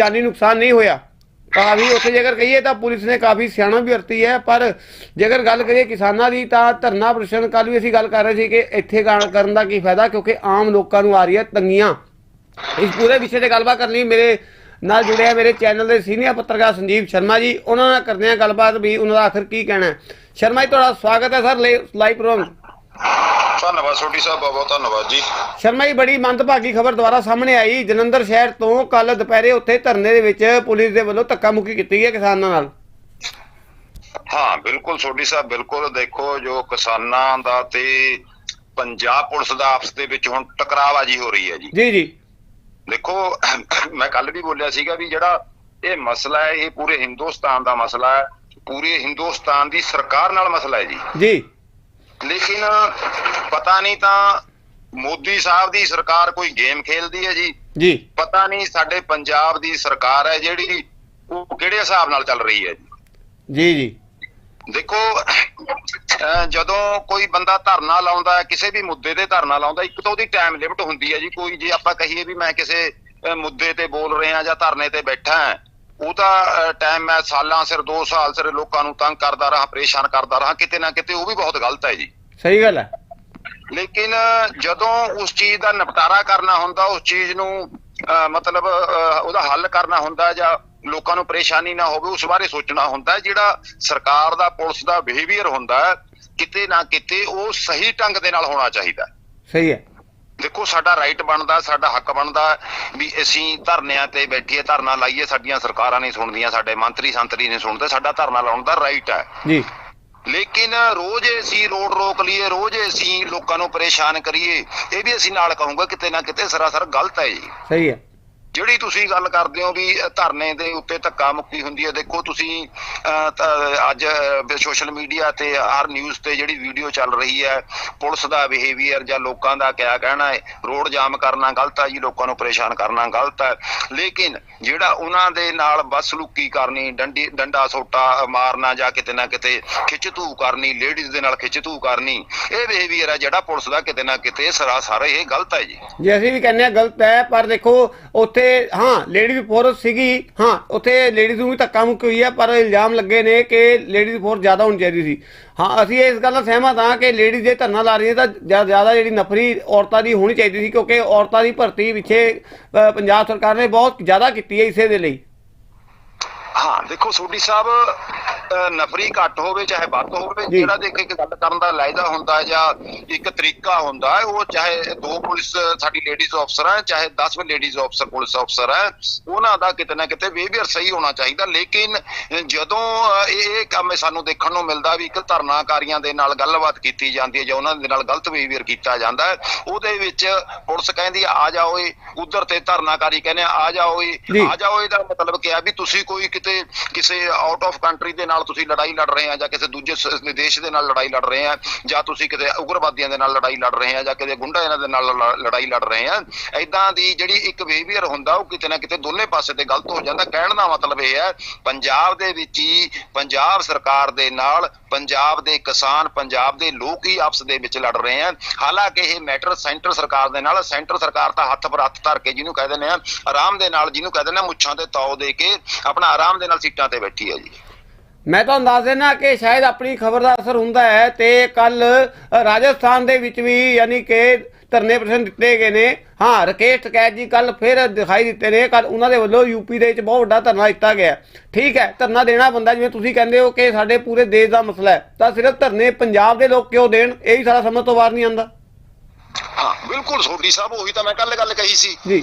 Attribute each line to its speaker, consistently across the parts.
Speaker 1: ਜਾਨੀ ਨੁਕਸਾਨ ਨਹੀਂ ਹੋਇਆ। ਕਾਫੀ ਉੱਥੇ ਜੇਕਰ ਕਹੀਏ ਤਾਂ ਪੁਲਿਸ ਨੇ ਕਾਫੀ ਸਿਆਣਾ ਵੀ ਵਰਤੀ ਹੈ, ਪਰ ਜੇਕਰ ਗੱਲ ਕਰੀਏ ਕਿਸਾਨਾਂ ਦੀ ਤਾਂ ਧਰਨਾ ਪ੍ਰਦਰਸ਼ਨ ਕੱਲ ਵੀ ਅਸੀਂ ਗੱਲ ਕਰ ਰਹੇ ਸੀ ਕਿ ਇੱਥੇ ਕਰਨ ਦਾ ਕੀ ਫਾਇਦਾ, ਕਿਉਂਕਿ ਆਮ ਲੋਕਾਂ ਨੂੰ ਆ ਰਹੀ ਹੈ ਤੰਗੀਆਂ। ਇਸ ਪੂਰੇ ਵਿਸ਼ੇ ਤੇ ਗੱਲਬਾਤ ਕਰਨ ਲਈ ਮੇਰੇ ਨਾਲ ਜੁੜੇ ਆ ਮੇਰੇ ਚੈਨਲ ਦੇ ਸੀਨੀਅਰ ਪੱਤਰਕਾਰ ਸੰਜੀਵ ਸ਼ਰਮਾ ਜੀ। ਉਹਨਾਂ ਨਾਲ ਕਰਦੇ ਆ ਗੱਲਬਾਤ ਵੀ, ਉਹਨਾਂ ਦਾ ਆਖਰ ਕੀ ਕਹਿਣਾ ਸ਼ਰਮਾ ਜੀ, ਤੁਹਾਡਾ ਸਵਾਗਤ ਹੈ ਸਰ ਲਾਈਵ ਪ੍ਰੋਗਰਾਮ
Speaker 2: ਧੰਨਵਾਦ ਸੋਢੀ ਸਾਹਿਬ ਬਹੁਤ ਬਹੁਤ ਧੰਨਵਾਦ ਜੀ।
Speaker 1: ਸ਼ਰਮਾ ਜੀ ਬੜੀ ਮੰਦਭਾਗੀ ਖਬਰ ਦੁਆਰਾ ਸਾਹਮਣੇ ਆਈ। ਜਲੰਧਰ ਸ਼ਹਿਰ ਤੋਂ ਕੱਲ ਦੁਪਹਿਰੇ ਉੱਥੇ ਧਰਨੇ ਦੇ ਵਿੱਚ ਪੁਲਿਸ ਦੇ ਵੱਲੋਂ ਧੱਕਾ ਮੁੱਕੀ ਕੀਤੀ ਹੈ ਕਿਸਾਨਾਂ ਨਾਲ।
Speaker 2: ਹਾਂ ਬਿਲਕੁਲ ਸੋਢੀ ਸਾਹਿਬ ਬਿਲਕੁਲ ਦੇਖੋ ਜੋ ਕਿਸਾਨਾਂ ਦਾ ਤੇ ਪੰਜਾਬ ਪੁਲਿਸ ਦਾ ਆਪਸ ਦੇ ਵਿੱਚ ਹੁਣ ਟਕਰਾਵਾਜੀ ਹੋ ਰਹੀ ਹੈ ਜੀ।
Speaker 1: ਜੀ ਜੀ।
Speaker 2: ਦੇਖੋ ਮੈਂ ਕੱਲ ਵੀ ਬੋਲਿਆ ਸੀਗਾ ਵੀ ਜਿਹੜਾ ਇਹ ਮਸਲਾ ਹੈ ਇਹ ਪੂਰੇ ਹਿੰਦੁਸਤਾਨ ਦਾ ਮਸਲਾ ਹੈ। ਪੂਰੇ ਹਿੰਦੁਸਤਾਨ ਦੀ ਸਰਕਾਰ ਨਾਲ ਮਸਲਾ ਹੈ ਜੀ।
Speaker 1: ਜੀ।
Speaker 2: ਲੇਕਿਨ ਪਤਾ ਨਹੀਂ ਤਾਂ ਮੋਦੀ ਸਾਹਿਬ ਦੀ ਸਰਕਾਰ ਕੋਈ ਗੇਮ ਖੇਲਦੀ ਹੈ ਜੀ?
Speaker 1: ਜੀ।
Speaker 2: ਪਤਾ ਨਹੀਂ ਸਾਡੇ ਪੰਜਾਬ ਦੀ ਸਰਕਾਰ ਹੈ ਜਿਹੜੀ ਉਹ ਕਿਹੜੇ ਹਿਸਾਬ ਨਾਲ ਚੱਲ ਰਹੀ ਹੈ ਜੀ?
Speaker 1: ਜੀ ਜੀ।
Speaker 2: ਦੇਖੋ ਜਦੋਂ ਕੋਈ ਬੰਦਾ ਧਰਨਾ ਲਾਉਂਦਾ ਹੈ ਕਿਸੇ ਵੀ ਮੁੱਦੇ ਤੇ ਧਰਨਾ ਲਾਉਂਦਾ ਇੱਕ ਤਾਂ ਉਹਦੀ ਟਾਈਮ ਲਿਮਟ ਹੁੰਦੀ ਹੈ ਜੀ। ਕੋਈ ਜੇ ਆਪਾਂ ਕਹੀਏ ਵੀ ਮੈਂ ਕਿਸੇ ਮੁੱਦੇ ਤੇ ਬੋਲ ਰਿਹਾ ਜਾਂ ਧਰਨੇ ਤੇ ਬੈਠਾ ਹਾਂ ਉਹਦਾ ਟਾਈਮ ਮੈਂ ਸਾਲਾਂ ਸਿਰ 2 ਸਾਲ ਸਿਰ ਲੋਕਾਂ ਨੂੰ ਤੰਗ ਕਰਦਾ ਰਹਾ ਪਰੇਸ਼ਾਨ ਕਰਦਾ ਰਹਾ ਕਿਤੇ ਨਾ ਕਿਤੇ ਉਹ ਵੀ ਬਹੁਤ ਗਲਤ ਹੈ ਜੀ
Speaker 1: ਸਹੀ ਗੱਲ ਹੈ
Speaker 2: ਲੇਕਿਨ ਜਦੋਂ ਉਸ ਚੀਜ਼ ਦਾ ਨਿਪਟਾਰਾ ਕਰਨਾ ਹੁੰਦਾ ਉਸ ਚੀਜ਼ ਨੂੰ ਮਤਲਬ ਉਹਦਾ ਹੱਲ ਕਰਨਾ ਹੁੰਦਾ ਜਾਂ ਲੋਕਾਂ ਨੂੰ ਪਰੇਸ਼ਾਨੀ ਨਾ ਹੋਵੇ ਉਸ ਬਾਰੇ ਸੋਚਣਾ ਹੁੰਦਾ। ਜਿਹੜਾ ਸਰਕਾਰ ਦਾ ਪੁਲਿਸ ਦਾ ਬਿਹੇਵੀਅਰ ਹੁੰਦਾ ਕਿਤੇ ਨਾ ਕਿਤੇ ਉਹ ਸਹੀ ਢੰਗ ਦੇ ਨਾਲ ਹੋਣਾ ਚਾਹੀਦਾ।
Speaker 1: ਸਹੀ ਹੈ
Speaker 2: ਦੇਖੋ ਸਾਡਾ ਰਾਈਟ ਬਣਦਾ ਸਾਡਾ ਹੱਕ ਬਣਦਾ ਵੀ ਅਸੀਂ ਧਰਨਿਆਂ ਤੇ ਬੈਠੀਏ ਧਰਨਾ ਲਾਈਏ ਸਾਡੀਆਂ ਸਰਕਾਰਾਂ ਨਹੀਂ ਸੁਣਦੀਆਂ ਸਾਡੇ ਮੰਤਰੀ ਸੰਤਰੀ ਨਹੀਂ ਸੁਣਦੇ ਸਾਡਾ ਧਰਨਾ ਲਾਉਣ ਦਾ ਰਾਈਟ ਹੈ।
Speaker 1: ਜੀ।
Speaker 2: ਲੇਕਿਨ ਰੋਜ਼ ਅਸੀਂ ਰੋਡ ਰੋਕ ਲਈਏ ਰੋਜ਼ ਅਸੀਂ ਲੋਕਾਂ ਨੂੰ ਪਰੇਸ਼ਾਨ ਕਰੀਏ ਇਹ ਵੀ ਅਸੀਂ ਨਾਲ ਕਹੂੰਗਾ ਕਿਤੇ ਨਾ ਕਿਤੇ ਸਰਾਸਰ ਗਲਤ ਹੈ ਜੀ।
Speaker 1: ਸਹੀ ਹੈ।
Speaker 2: ਜਿਹੜੀ ਤੁਸੀਂ ਗੱਲ ਕਰਦੇ ਹੋ ਵੀ ਧਰਨੇ ਦੇ ਉੱਤੇ ਧੱਕਾ ਮੁੱਕੀ ਹੁੰਦੀ ਹੈ ਦੇਖੋ ਤੁਸੀਂ ਅ, ਅੱਜ ਸੋਸ਼ਲ ਮੀਡੀਆ ਤੇ ਹਰ ਨਿਊਜ਼ ਤੇ ਜਿਹੜੀ ਵੀਡੀਓ ਚੱਲ ਰਹੀ ਹੈ ਪੁਲਿਸ ਦਾ ਬਿਹੇਵੀਅਰ ਜਾਂ ਲੋਕਾਂ ਦਾ ਕਿਆ ਕਹਿਣਾ ਹੈ ਰੋਡ ਜਾਮ ਕਰਨਾ ਗਲਤ ਹੈ ਜੀ ਲੋਕਾਂ ਨੂੰ ਪਰੇਸ਼ਾਨ ਕਰਨਾ ਗਲਤ ਹੈ। ਲੇਕਿਨ ਜਿਹੜਾ ਉਹਨਾਂ ਦੇ ਨਾਲ ਬਸਲੂਕੀ ਕਰਨੀ ਡੰਡੀ ਡੰਡਾ ਸੋਟਾ ਮਾਰਨਾ ਜਾਂ ਕਿਤੇ ਨਾ ਕਿਤੇ ਖਿੱਚਧੂ ਕਰਨੀ ਲੇਡੀਜ਼ ਦੇ ਨਾਲ ਖਿੱਚਧੂ ਕਰਨੀ ਇਹ ਬਿਹੇਵੀਅਰ ਹੈ ਜਿਹੜਾ ਪੁਲਿਸ ਦਾ ਕਿਤੇ ਨਾ ਕਿਤੇ ਸਰਾਸਰ ਇਹ ਗਲਤ ਹੈ ਜੀ।
Speaker 1: ਜੇ ਅਸੀਂ ਵੀ ਕਹਿੰਦੇ ਆ ਗਲਤ ਹੈ ਪਰ ਦੇਖੋ ਉੱਥੇ ਹਾਂ ਲੇਡੀਜ਼ ਫੋਰਸ ਸੀਗੀ, ਹਾਂ, ਉੱਥੇ ਲੇਡੀਜ਼ ਨੂੰ ਵੀ ਧੱਕਾ ਮੁੱਕੀ ਹੋਈ ਹੈ ਪਰ ਇਲਜ਼ਾਮ ਲੱਗੇ ਨੇ ਕਿ ਲੇਡੀਜ਼ ਫੋਰਸ ਜ਼ਿਆਦਾ ਹੋਣੀ ਚਾਹੀਦੀ ਸੀ। ਹਾਂ, ਅਸੀਂ ਇਸ ਗੱਲ ਨਾਲ ਸਹਿਮਤ ਹਾਂ ਕਿ ਲੇਡੀਜ਼ ਜੇ ਧਰਨਾ ਲਾ ਰਹੀਆਂ ਤਾਂ ਜ਼ਿਆਦਾ ਜਿਹੜੀ ਨਫਰੀ ਔਰਤਾਂ ਦੀ ਹੋਣੀ ਚਾਹੀਦੀ ਸੀ, ਕਿਉਂਕਿ ਔਰਤਾਂ ਦੀ ਭਰਤੀ ਪਿੱਛੇ ਪੰਜਾਬ ਸਰਕਾਰ ਨੇ ਬਹੁਤ ਜ਼ਿਆਦਾ ਕੀਤੀ ਹੈ ਇਸੇ ਦੇ ਲਈ।
Speaker 2: ਹਾਂ, ਦੇਖੋ, ਸੋਢੀ ਸਾਹਿਬ ਨਫਰੀ ਘੱਟ ਹੋਵੇ ਚਾਹੇ ਵੱਧ ਹੋਵੇ। ਜਿਹੜਾ ਦੇਖ ਇੱਕ ਗੱਲ ਕਰਨ ਦਾ ਲਾਇਦਾ ਹੁੰਦਾ ਜਾਂ ਇੱਕ ਤਰੀਕਾ ਹੁੰਦਾ ਉਹ ਚਾਹੇ ਦੋ ਪੁਲਿਸ ਸਾਡੀ ਲੇਡੀਜ਼ ਅਫਸਰ ਹੈ ਚਾਹੇ 10 ਲੇਡੀਜ਼ ਅਫਸਰ ਪੁਲਿਸ ਅਫਸਰ ਹੈ ਉਹਨਾਂ ਦਾ ਕਿਤੇ ਨਾ ਕਿਤੇ ਬਿਹੇਵੀਅਰ ਸਹੀ ਹੋਣਾ ਚਾਹੀਦਾ ਲੇਕਿਨ ਜਦੋਂ ਇਹ ਕੰਮ ਸਾਨੂੰ ਦੇਖਣ ਨੂੰ ਮਿਲਦਾ ਵੀ ਇੱਕ ਧਰਨਾਕਾਰੀਆਂ ਦੇ ਨਾਲ ਗੱਲਬਾਤ ਕੀਤੀ ਜਾਂਦੀ ਹੈ ਜਾਂ ਉਹਨਾਂ ਦੇ ਨਾਲ ਗਲਤ ਬਿਹੇਵੀਅਰ ਕੀਤਾ ਜਾਂਦਾ ਹੈ ਉਹਦੇ ਵਿੱਚ ਪੁਲਿਸ ਕਹਿੰਦੀ ਆ ਜਾਓ ਏ ਉਧਰ ਤੇ ਧਰਨਾਕਾਰੀ ਕਹਿੰਦੇ ਆ ਜਾਓ ਏ
Speaker 1: ਜੀ।
Speaker 2: ਆ ਜਾਓ ਇਹਦਾ ਮਤਲਬ ਕੀ ਆ ਵੀ ਤੁਸੀਂ ਕੋਈ ਕਿਤੇ ਕਿਸੇ ਆਊਟ ਆਫ ਕੰਟਰੀ ਦੇ ਨਾਲ ਤੁਸੀਂ ਲੜਾਈ ਲੜ ਰਹੇ ਆ, ਜਾਂ ਕਿਸੇ ਦੂਜੇ ਸ- ਦੇਸ਼ ਦੇ ਨਾਲ ਲੜਾਈ ਲੜ ਰਹੇ ਆ, ਜਾਂ ਤੁਸੀਂ ਕਿਤੇ ਉਗਰਵਾਦੀਆਂ ਦੇ ਨਾਲ ਲੜਾਈ ਲੜ ਰਹੇ ਆ, ਜਾਂ ਕਿਤੇ ਗੁੰਡਾ ਇਹਨਾਂ ਦੇ ਨਾਲ ਲ- ਲੜਾਈ ਲੜ ਰਹੇ ਆ ਐਦਾਂ ਦੀ ਜਿਹੜੀ ਇੱਕ ਬਿਹੇਵੀਅਰ ਹੁੰਦਾ, ਉਹ ਕਿਤੇ ਨਾ ਕਿਤੇ ਦੋਨੇ ਪਾਸੇ ਤੇ ਗਲਤ ਹੋ ਜਾਂਦਾ। ਕਹਿਣ ਦਾ ਮਤਲਬ ਇਹ ਹੈ, ਪੰਜਾਬ ਦੇ ਵਿੱਚ ਹੀ ਪੰਜਾਬ ਸਰਕਾਰ ਦੇ ਨਾਲ ਪੰਜਾਬ ਦੇ ਕਿਸਾਨ, ਪੰਜਾਬ ਦੇ ਲੋਕ ਹੀ ਆਪਸ ਦੇ ਵਿੱਚ ਲੜ ਰਹੇ ਆ। ਹਾਲਾਂਕਿ ਇਹ ਮੈਟਰ ਸੈਂਟਰ ਸਰਕਾਰ ਦੇ ਨਾਲ, ਸੈਂਟਰ ਸਰਕਾਰ ਤਾਂ ਹੱਥ ਪਰ ਹੱਥ ਧਰ ਕੇ ਜਿਹਨੂੰ ਕਹਿ ਦਿੰਦੇ ਆ, ਆਰਾਮ ਦੇ ਨਾਲ ਜਿਹਨੂੰ ਕਹਿ ਦਿੰਦੇ ਆ, ਮੁੱਛਾਂ ਤੇ ਤੌ ਦੇ ਕੇ ਆਪਣਾ ਆਰਾਮ ਦੇ ਨਾਲ ਸੀਟਾਂ ਤੇ ਬੈਠੀ ਹੈ ਜੀ।
Speaker 1: ਮੈਂ ਤੁਹਾਨੂੰ ਦੱਸ ਦੇਣਾ ਕਿ ਸ਼ਾਇਦ ਆਪਣੀ ਖਬਰ ਦਾ ਅਸਰ ਹੁੰਦਾ ਹੈ ਤੇ ਕੱਲ ਰਾਜਸਥਾਨ ਦੇ ਵਿੱਚ ਵੀ ਯਾਨੀ ਕਿ ਧਰਨੇ ਪ੍ਰਸ਼ਨ ਦਿੱਤੇ ਗਏ ਨੇ। ਹਾਂ ਰਕੇਸ਼ ਟਕੈਤ ਜੀ ਕੱਲ ਫਿਰ ਦਿਖਾਈ ਦਿੱਤੇ ਨੇ। ਕੱਲ ਉਹਨਾਂ ਦੇ ਵੱਲੋਂ ਯੂਪੀ ਦੇ ਵਿੱਚ ਬਹੁਤ ਵੱਡਾ ਧਰਨਾ ਦਿੱਤਾ ਗਿਆ। ਠੀਕ ਹੈ ਧਰਨਾ ਦੇਣਾ ਬੰਦਾ ਜਿਵੇਂ ਤੁਸੀਂ ਕਹਿੰਦੇ ਹੋ ਕਿ ਸਾਡੇ ਪੂਰੇ ਦੇਸ਼ ਦਾ ਮਸਲਾ ਹੈ ਤਾਂ ਸਿਰਫ ਧਰਨੇ ਪੰਜਾਬ ਦੇ ਲੋਕ ਕਿਉਂ ਦੇਣ? ਇਹ ਵੀ ਸਾਰਾ ਸਮਝ ਤੋਂ ਬਾਹਰ ਨਹੀਂ ਆਉਂਦਾ।
Speaker 2: ਹਾਂ ਬਿਲਕੁਲ ਸੋਢੀ ਸਾਹਿਬ ਉਹੀ ਤਾਂ ਮੈਂ ਕੱਲ ਗੱਲ ਕਹੀ ਸੀ।
Speaker 1: ਜੀ।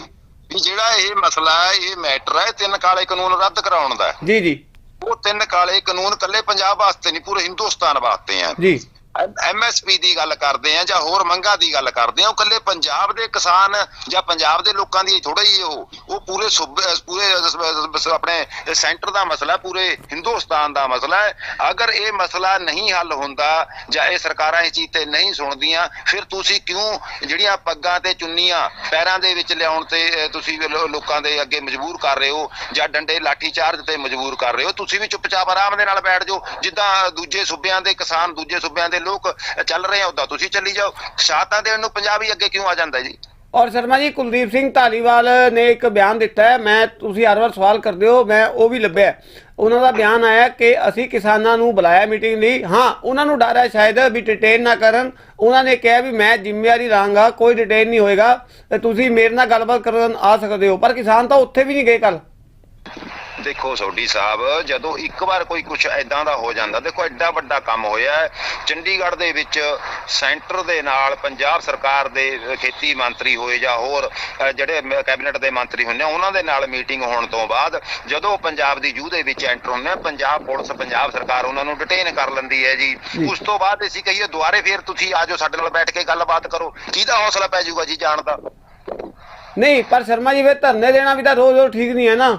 Speaker 2: ਵੀ ਜਿਹੜਾ ਇਹ ਮਸਲਾ ਹੈ ਇਹ ਮੈਟਰ ਹੈ ਤਿੰਨ ਕਾਲੇ ਕਾਨੂੰਨ ਰੱਦ ਕਰਾਉਣ ਦਾ।
Speaker 1: ਜੀ ਜੀ।
Speaker 2: ਉਹ ਤਿੰਨ ਕਾਲੇ ਕਾਨੂੰਨ ਕੱਲੇ ਪੰਜਾਬ ਵਾਸਤੇ ਨਹੀਂ ਪੂਰੇ ਹਿੰਦੁਸਤਾਨ ਵਾਸਤੇ ਆ।
Speaker 1: ਜੀ।
Speaker 2: ਐਮਐਸਪੀ ਦੀ ਗੱਲ ਕਰਦੇ ਆ ਜਾਂ ਹੋਰ ਮੰਗਾਂ ਦੀ ਗੱਲ ਕਰਦੇ ਆ, ਉਹ ਕੱਲੇ ਪੰਜਾਬ ਦੇ ਕਿਸਾਨ ਜਾਂ ਪੰਜਾਬ ਦੇ ਲੋਕਾਂ ਦੀ ਥੋੜਾ ਹੀ ਉਹ ਉਹ ਪੂਰੇ ਸੂਬੇ, ਪੂਰੇ ਆਪਣੇ ਸੈਂਟਰ ਦਾ ਮਸਲਾ, ਪੂਰੇ ਹਿੰਦੁਸਤਾਨ ਦਾ ਮਸਲਾ ਹੈ। ਅਗਰ ਇਹ ਮਸਲਾ ਨਹੀਂ ਹੱਲ ਹੁੰਦਾ ਜਾਂ ਇਹ ਸਰਕਾਰਾਂ ਇਸ ਚੀਜ਼ ਤੇ ਨਹੀਂ ਸੁਣਦੀਆਂ, ਫਿਰ ਤੁਸੀਂ ਕਿਉਂ ਜਿਹੜੀਆਂ ਪੱਗਾਂ ਤੇ ਚੁੰਨੀਆਂ ਪੈਰਾਂ ਦੇ ਵਿੱਚ ਲਿਆਉਣ ਤੇ ਤੁਸੀਂ ਲੋਕਾਂ ਦੇ ਅੱਗੇ ਮਜਬੂਰ ਕਰ ਰਹੇ ਹੋ ਜਾਂ ਡੰਡੇ ਲਾਠੀ ਚਾਰਜ ਤੇ ਮਜਬੂਰ ਕਰ ਰਹੇ ਹੋ, ਤੁਸੀਂ ਵੀ ਚੁੱਪਚਾਪ ਆਰਾਮ ਦੇ ਨਾਲ ਬੈਠ ਜਾਓ। ਜਿੱਦਾਂ ਦੂਜੇ ਸੂਬਿਆਂ ਦੇ ਕਿਸਾਨ ਦੂਜੇ ਸੂਬਿਆਂ ਦੇ ਲੋਕ ਚੱਲ ਰਹੇ ਆ ਉਦਾਂ, ਤੁਸੀਂ ਚੱਲੀ ਜਾਓ। ਸ਼ਾਤਾਂ ਦੇਣ ਨੂੰ ਪੰਜਾਬ ਹੀ ਅੱਗੇ ਕਿਉਂ ਆ ਜਾਂਦਾ ਜੀ?
Speaker 1: ਔਰ ਸ਼ਰਮਾ ਜੀ, ਕੁਲਦੀਪ ਸਿੰਘ ਧਾਲੀਵਾਲ ਨੇ ਇੱਕ ਬਿਆਨ ਦਿੱਤਾ ਹੈ। ਮੈਂ, ਤੁਸੀਂ ਹਰ ਵਾਰ ਸਵਾਲ ਕਰਦੇ ਹੋ, ਮੈਂ ਉਹ ਵੀ ਲੱਭਿਆ ਉਹਨਾਂ ਦਾ ਬਿਆਨ ਆਇਆ ਕਿ ਅਸੀਂ ਕਿਸਾਨਾਂ ਨੂੰ ਬੁਲਾਇਆ ਮੀਟਿੰਗ ਲਈ। ਹਾਂ, ਉਹਨਾਂ ਨੂੰ ਡਰ ਹੈ ਸ਼ਾਇਦ ਵੀ ਡਿਟੇਨ ਨਾ ਕਰਨ। ਉਹਨਾਂ ਨੇ ਕਿਹਾ ਵੀ ਮੈਂ ਜ਼ਿੰਮੇਵਾਰੀ ਲਾਂਗਾ, ਕੋਈ ਡਿਟੇਨ ਨਹੀਂ ਹੋਏਗਾ। ਤੁਸੀਂ ਮੇਰੇ ਨਾਲ ਗੱਲਬਾਤ ਕਰਨ ਆ ਸਕਦੇ ਹੋ। ਪਰ ਕਿਸਾਨ ਤਾਂ ਉੱਥੇ ਵੀ ਨਹੀਂ ਗਏ ਕੱਲ
Speaker 2: ਦੇਖੋ ਸੋਢੀ ਸਾਹਿਬ ਜਦੋਂ ਇੱਕ ਵਾਰ ਕੋਈ ਕੁਝ ਐਦਾਂ ਦਾ ਹੋ ਜਾਂਦਾ ਦੇਖੋ ਐਡਾ ਵੱਡਾ ਕੰਮ ਹੋਇਆ। ਚੰਡੀਗੜ੍ਹ ਦੇ ਵਿੱਚ ਸੈਂਟਰ ਦੇ ਨਾਲ ਪੰਜਾਬ ਸਰਕਾਰ ਦੇ ਖੇਤੀ ਮੰਤਰੀ ਹੋਏ ਜਾਂ ਹੋਰ ਜਿਹੜੇ ਕੈਬਨਿਟ ਦੇ ਮੰਤਰੀ ਹੁੰਦੇ ਆ ਉਹਨਾਂ ਦੇ ਨਾਲ ਮੀਟਿੰਗ ਹੋਣ ਤੋਂ ਬਾਅਦ ਜਦੋਂ ਪੰਜਾਬ ਦੀ ਦੇ ਵਿੱਚ ਐਂਟਰ ਹੁੰਦੇ ਆ ਪੰਜਾਬ ਪੁਲਿਸ ਪੰਜਾਬ ਸਰਕਾਰ ਉਹਨਾਂ ਨੂੰ ਡਿਟੇਨ ਕਰ ਲੈਂਦੀ ਹੈ ਜੀ
Speaker 1: ਜੀ।
Speaker 2: ਉਸ ਤੋਂ ਬਾਅਦ ਅਸੀਂ ਕਹੀਏ ਦੁਬਾਰੇ ਫੇਰ ਤੁਸੀਂ ਆਜੋ ਸਾਡੇ ਨਾਲ ਬੈਠ ਕੇ ਗੱਲਬਾਤ ਕਰੋ ਕਿਹਦਾ ਹੌਸਲਾ ਪੈ ਜਾਊਗਾ ਜੀ ਜਾਣ ਦਾ
Speaker 1: ਨਹੀਂ ਪਰ ਸ਼ਰਮਾ ਜੀ ਫਿਰ ਧਰਨੇ ਦੇਣਾ ਵੀ ਤਾਂ ਰੋਜ਼ ਰੋਜ਼ ਠੀਕ ਨਹੀਂ ਹੈ ਨਾ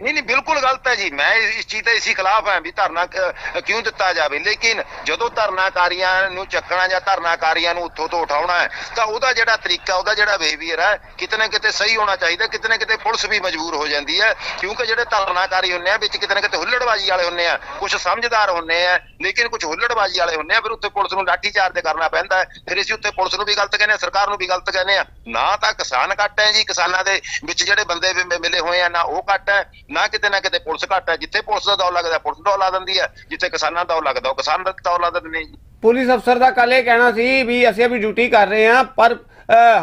Speaker 2: ਨਹੀਂ ਨਹੀਂ, ਬਿਲਕੁਲ ਗਲਤ ਹੈ ਜੀ। ਮੈਂ ਇਸ ਚੀਜ਼ ਤੇ ਇਸੇ ਖਿਲਾਫ ਹਾਂ ਵੀ ਧਰਨਾ ਕਿਉਂ ਦਿੱਤਾ ਜਾਵੇ। ਲੇਕਿਨ ਜਦੋਂ ਧਰਨਾਕਾਰੀਆਂ ਨੂੰ ਚੱਕਣਾ ਜਾਂ ਧਰਨਾਕਾਰੀਆਂ ਨੂੰ ਉੱਥੋਂ ਤੋਂ ਉਠਾਉਣਾ ਹੈ, ਤਾਂ ਉਹਦਾ ਜਿਹੜਾ ਤਰੀਕਾ, ਉਹਦਾ ਜਿਹੜਾ ਬਿਹੇਵੀਅਰ ਹੈ ਕਿਤੇ ਨਾ ਕਿਤੇ ਸਹੀ ਹੋਣਾ ਚਾਹੀਦਾ ਕਿਤੇ ਨਾ ਕਿਤੇ ਪੁਲਿਸ ਵੀ ਮਜਬੂਰ ਹੋ ਜਾਂਦੀ ਹੈ। ਕਿਉਂਕਿ ਜਿਹੜੇ ਧਰਨਾਕਾਰੀ ਹੁੰਦੇ ਆ, ਵਿੱਚ ਕਿਤੇ ਨਾ ਕਿਤੇ ਹੁੱਲੜਬਾਜ਼ੀ ਵਾਲੇ ਹੁੰਦੇ ਆ ਕੁਝ ਸਮਝਦਾਰ ਹੁੰਦੇ ਆ, ਲੇਕਿਨ ਕੁਝ ਹੁੱਲੜਬਾਜ਼ੀ ਵਾਲੇ ਹੁੰਦੇ ਆ, ਫਿਰ ਉੱਥੇ ਪੁਲਿਸ ਨੂੰ ਲਾਠੀ ਚਾਰਜ ਕਰਨਾ ਪੈਂਦਾ ਫਿਰ ਅਸੀਂ ਉੱਥੇ ਪੁਲਿਸ ਨੂੰ ਵੀ ਗਲਤ ਕਹਿੰਦੇ ਆ, ਸਰਕਾਰ ਨੂੰ ਵੀ ਗਲਤ ਕਹਿੰਦੇ ਆ। ਨਾ ਤਾਂ ਕਿਸਾਨ ਘੱਟ ਹੈ ਜੀ, ਕਿਸਾਨਾਂ ਦੇ ਵਿੱਚ ਜਿਹੜੇ ਬੰਦੇ ਮਿਲੇ ਹੋਏ ਆ, ਨਾ ਉਹ ਘੱਟ ਹੈ। ਨਾ ਕਿਤੇ ਨਾ ਕਿਤੇ ਪੁਲਿਸ ਘੱਟ ਹੈ ਜਿੱਥੇ ਪੁਲਿਸ ਦਾ ਦੌਰ ਲੱਗਦਾ ਪੁਲਿਸ ਦੌਰ ਲਾ ਦਿੰਦੀ ਹੈ ਜਿੱਥੇ ਕਿਸਾਨਾਂ ਦਾ ਦੌਰ ਲੱਗਦਾ ਉਹ ਕਿਸਾਨ ਦਾ ਦੌਰ ਲਾ ਦਿੰਦੇ ਨੇ
Speaker 1: ਪੁਲਿਸ ਅਫਸਰ ਦਾ ਕੱਲ ਇਹ ਕਹਿਣਾ ਸੀ ਵੀ ਅਸੀਂ ਅਭੀ ਡਿਊਟੀ ਕਰ ਰਹੇ ਹਾਂ ਪਰ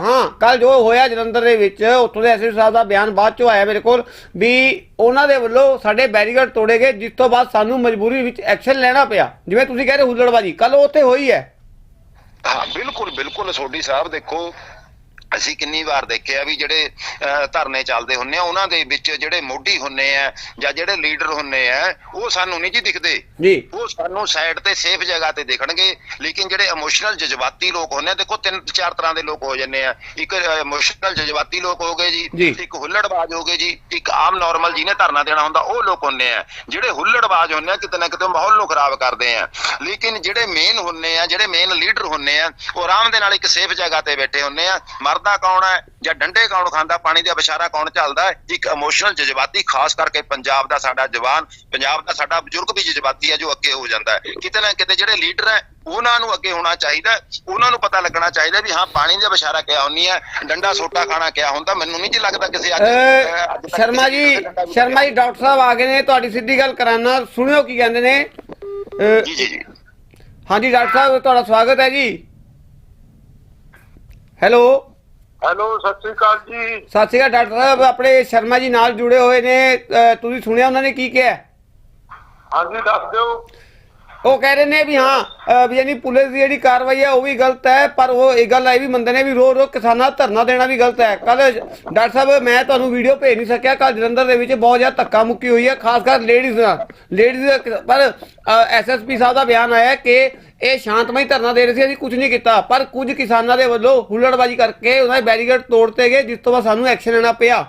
Speaker 1: ਹਾਂ ਕੱਲ ਜੋ ਹੋਇਆ ਜਲੰਧਰ ਦੇ ਵਿੱਚ ਉੱਥੋਂ ਦੇ ਐਸਐਸ ਸਾਹਿਬ ਦਾ ਬਿਆਨ ਬਾਅਦ ਚੋਂ ਆਇਆ ਮੇਰੇ ਕੋਲ ਵੀ ਉਹਨਾਂ ਦੇ ਵੱਲੋਂ ਸਾਡੇ ਬੈਰੀਕੇਡ ਤੋੜੇ ਗਏ ਜਿਸ ਤੋਂ ਬਾਅਦ ਸਾਨੂੰ ਮਜਬੂਰੀ ਵਿੱਚ ਐਕਸ਼ਨ ਲੈਣਾ ਪਿਆ। ਜਿਵੇਂ ਤੁਸੀਂ ਕਹਿ ਰਹੇ ਹੁੱਲੜਬਾਜੀ ਕੱਲ ਉੱਥੇ ਹੋਈ ਹੈ।
Speaker 2: ਹਾਂ ਬਿਲਕੁਲ ਬਿਲਕੁਲ ਸੋਢੀ ਸਾਹਿਬ ਦੇਖੋ ਅਸੀਂ ਕਿੰਨੀ ਵਾਰ ਦੇਖਿਆ ਵੀ ਜਿਹੜੇ ਧਰਨੇ ਚੱਲਦੇ ਹੁੰਨੇ ਆ ਉਹਨਾਂ ਦੇ ਵਿੱਚ ਜਿਹੜੇ ਮੋਢੀ ਹੁੰਨੇ ਆ ਜਾਂ ਜਿਹੜੇ ਲੀਡਰ ਹੁੰਨੇ ਆ ਉਹ ਸਾਨੂੰ ਨਹੀਂ ਜੀ ਦਿਖਦੇ।
Speaker 1: ਜੀ।
Speaker 2: ਉਹ ਸਾਨੂੰ ਸਾਈਡ ਤੇ ਸੇਫ ਜਗ੍ਹਾ ਤੇ ਦਿਖਣਗੇ ਲੇਕਿਨ ਜਿਹੜੇ ਇਮੋਸ਼ਨਲ ਜਜ਼ਬਾਤੀ ਲੋਕ ਹੁੰਨੇ ਆ ਦੇਖੋ ਤਿੰਨ ਚਾਰ ਤਰ੍ਹਾਂ ਦੇ ਲੋਕ ਹੋ ਜੰਨੇ ਆ। ਇੱਕ ਇਮੋਸ਼ਨਲ ਜਜ਼ਬਾਤੀ ਲੋਕ ਹੋ ਗਏ
Speaker 1: ਜੀ।
Speaker 2: ਜੀ। ਇੱਕ ਹੁੱਲੜਬਾਜ਼ ਹੋ ਗਏ ਜੀ ਇੱਕ ਆਮ ਨਾਰਮਲ ਜਿਹਨੇ ਧਰਨਾ ਦੇਣਾ ਹੁੰਦਾ ਉਹ ਲੋਕ ਹੁੰਨੇ ਆ। ਜਿਹੜੇ ਹੁੱਲੜਬਾਜ਼ ਹੁੰਨੇ ਆ ਕਿਤੇ ਨਾ ਕਿਤੇ ਮਾਹੌਲ ਨੂੰ ਖਰਾਬ ਕਰਦੇ ਆ। ਲੇਕਿਨ ਜਿਹੜੇ ਮੇਨ ਹੁੰਨੇ ਆ ਜਿਹੜੇ ਮੇਨ ਲੀਡਰ ਹੁੰਨੇ ਆ ਉਹ ਆਰਾਮ ਦੇ ਨਾਲ ਇੱਕ ਸੇਫ ਜਗ੍ਹਾ ਤੇ ਬੈਠੇ ਹੁੰਨੇ ਆ ਮਰਦਾ ਕੌਣ ਹੈ ਜਾਂ ਡੰਡੇ ਕੌਣ ਖਾਂਦਾ ਪਾਣੀ ਦਾ ਬਿਸ਼ਾਰਾ ਕੌਣ ਚੱਲਦਾ? ਇੱਕ ਇਮੋਸ਼ਨਲ ਜਜ਼ਬਾਤੀ ਖਾਸ ਕਰਕੇ ਪੰਜਾਬ ਦਾ ਸਾਡਾ ਜਵਾਨ ਪੰਜਾਬ ਦਾ ਸਾਡਾ ਬਜ਼ੁਰਗ ਵੀ ਜਜ਼ਬਾਤੀ ਹੈ ਜੋ ਅੱਗੇ ਹੋ ਜਾਂਦਾ ਹੈ। ਕਿਤੇ ਨਾ ਕਿਤੇ ਜਿਹੜੇ ਲੀਡਰ ਹੈ ਉਹਨਾਂ ਨੂੰ ਅੱਗੇ ਹੋਣਾ ਚਾਹੀਦਾ। ਉਹਨਾਂ ਨੂੰ ਪਤਾ ਲੱਗਣਾ ਚਾਹੀਦਾ ਵੀ ਹਾਂ ਪਾਣੀ ਦਾ ਬਿਸ਼ਾਰਾ ਕਿਆ ਹੁੰਨੀ ਹੈ ਡੰਡਾ ਸੋਟਾ ਖਾਣਾ ਕਿਆ ਹੁੰਦਾ ਮੈਨੂੰ ਨਹੀਂ ਜੀ ਲੱਗਦਾ ਕਿਸੇ ਅੱਜ
Speaker 1: ਸ਼ਰਮਾ ਜੀ ਸ਼ਰਮਾ ਜੀ ਡਾਕਟਰ ਸਾਹਿਬ ਆ ਗਏ ਨੇ ਤੁਹਾਡੀ ਸਿੱਧੀ ਗੱਲ ਕਰਾਨਾ ਸੁਣਿਓ ਕੀ ਕਹਿੰਦੇ ਨੇ।
Speaker 2: ਜੀ ਜੀ।
Speaker 1: ਹਾਂਜੀ ਡਾਕਟਰ ਸਾਹਿਬ ਤੁਹਾਡਾ ਸਵਾਗਤ ਹੈ ਜੀ। ਹੈਲੋ।
Speaker 3: ਹੈਲੋ ਸਤਿ ਸ੍ਰੀ ਅਕਾਲ ਜੀ।
Speaker 1: ਸਤਿ ਸ਼੍ਰੀ ਅਕਾਲ ਡਾਕਟਰ ਸਾਹਿਬ ਆਪਣੇ ਸ਼ਰਮਾ ਜੀ ਨਾਲ ਜੁੜੇ ਹੋਏ ਨੇ ਅ, ਤੁਸੀਂ ਸੁਣਿਆ ਉਹਨਾਂ ਨੇ ਕੀ ਕਿਹਾ?
Speaker 3: ਹਾਂਜੀ ਦੱਸ ਦਿਓ।
Speaker 1: ਉਹ ਕਹਿ ਰਹੇ ਨੇ ਵੀ ਹਾਂ ਵੀ ਯਾਨੀ ਪੁਲਿਸ ਦੀ ਜਿਹੜੀ ਕਾਰਵਾਈ ਹੈ ਉਹ ਵੀ ਗਲਤ ਹੈ, ਪਰ ਉਹ ਇਹ ਗੱਲ ਇਹ ਵੀ ਮੰਨਦੇ ਨੇ ਵੀ ਰੋ ਰੋ ਕਿਸਾਨਾਂ ਦਾ ਧਰਨਾ ਦੇਣਾ ਵੀ ਗਲਤ ਹੈ। ਕੱਲ ਡਾਕਟਰ ਸਾਹਿਬ, ਮੈਂ ਤੁਹਾਨੂੰ ਵੀਡੀਓ ਭੇਜ ਨਹੀਂ ਸਕਿਆ ਕੱਲ ਜਲੰਧਰ ਦੇ ਵਿੱਚ ਬਹੁਤ ਜ਼ਿਆਦਾ ਧੱਕਾ ਮੁੱਕੀ ਹੋਈ ਹੈ, ਖਾਸ ਕਰ ਲੇਡੀਜ਼ ਨਾਲ। ਲੇਡੀਜ਼ ਪਰ ਐਸਐਸਪੀ ਸਾਹਿਬ ਦਾ ਬਿਆਨ ਆਇਆ ਕਿ ਇਹ ਸ਼ਾਂਤਮਈ ਧਰਨਾ ਦੇ ਰਹੇ ਸੀ, ਅਸੀਂ ਕੁਝ ਨਹੀਂ ਕੀਤਾ। ਪਰ ਕੁਝ ਕਿਸਾਨਾਂ ਦੇ ਵੱਲੋਂ ਹੁੱਲੜਬਾਜ਼ੀ ਕਰਕੇ ਉਹਨਾਂ ਦੇ ਬੈਰੀਕੇਡ ਤੋੜਤੇ ਗਏ, ਜਿਸ ਤੋਂ ਬਾਅਦ ਸਾਨੂੰ ਐਕਸ਼ਨ ਲੈਣਾ ਪਿਆ।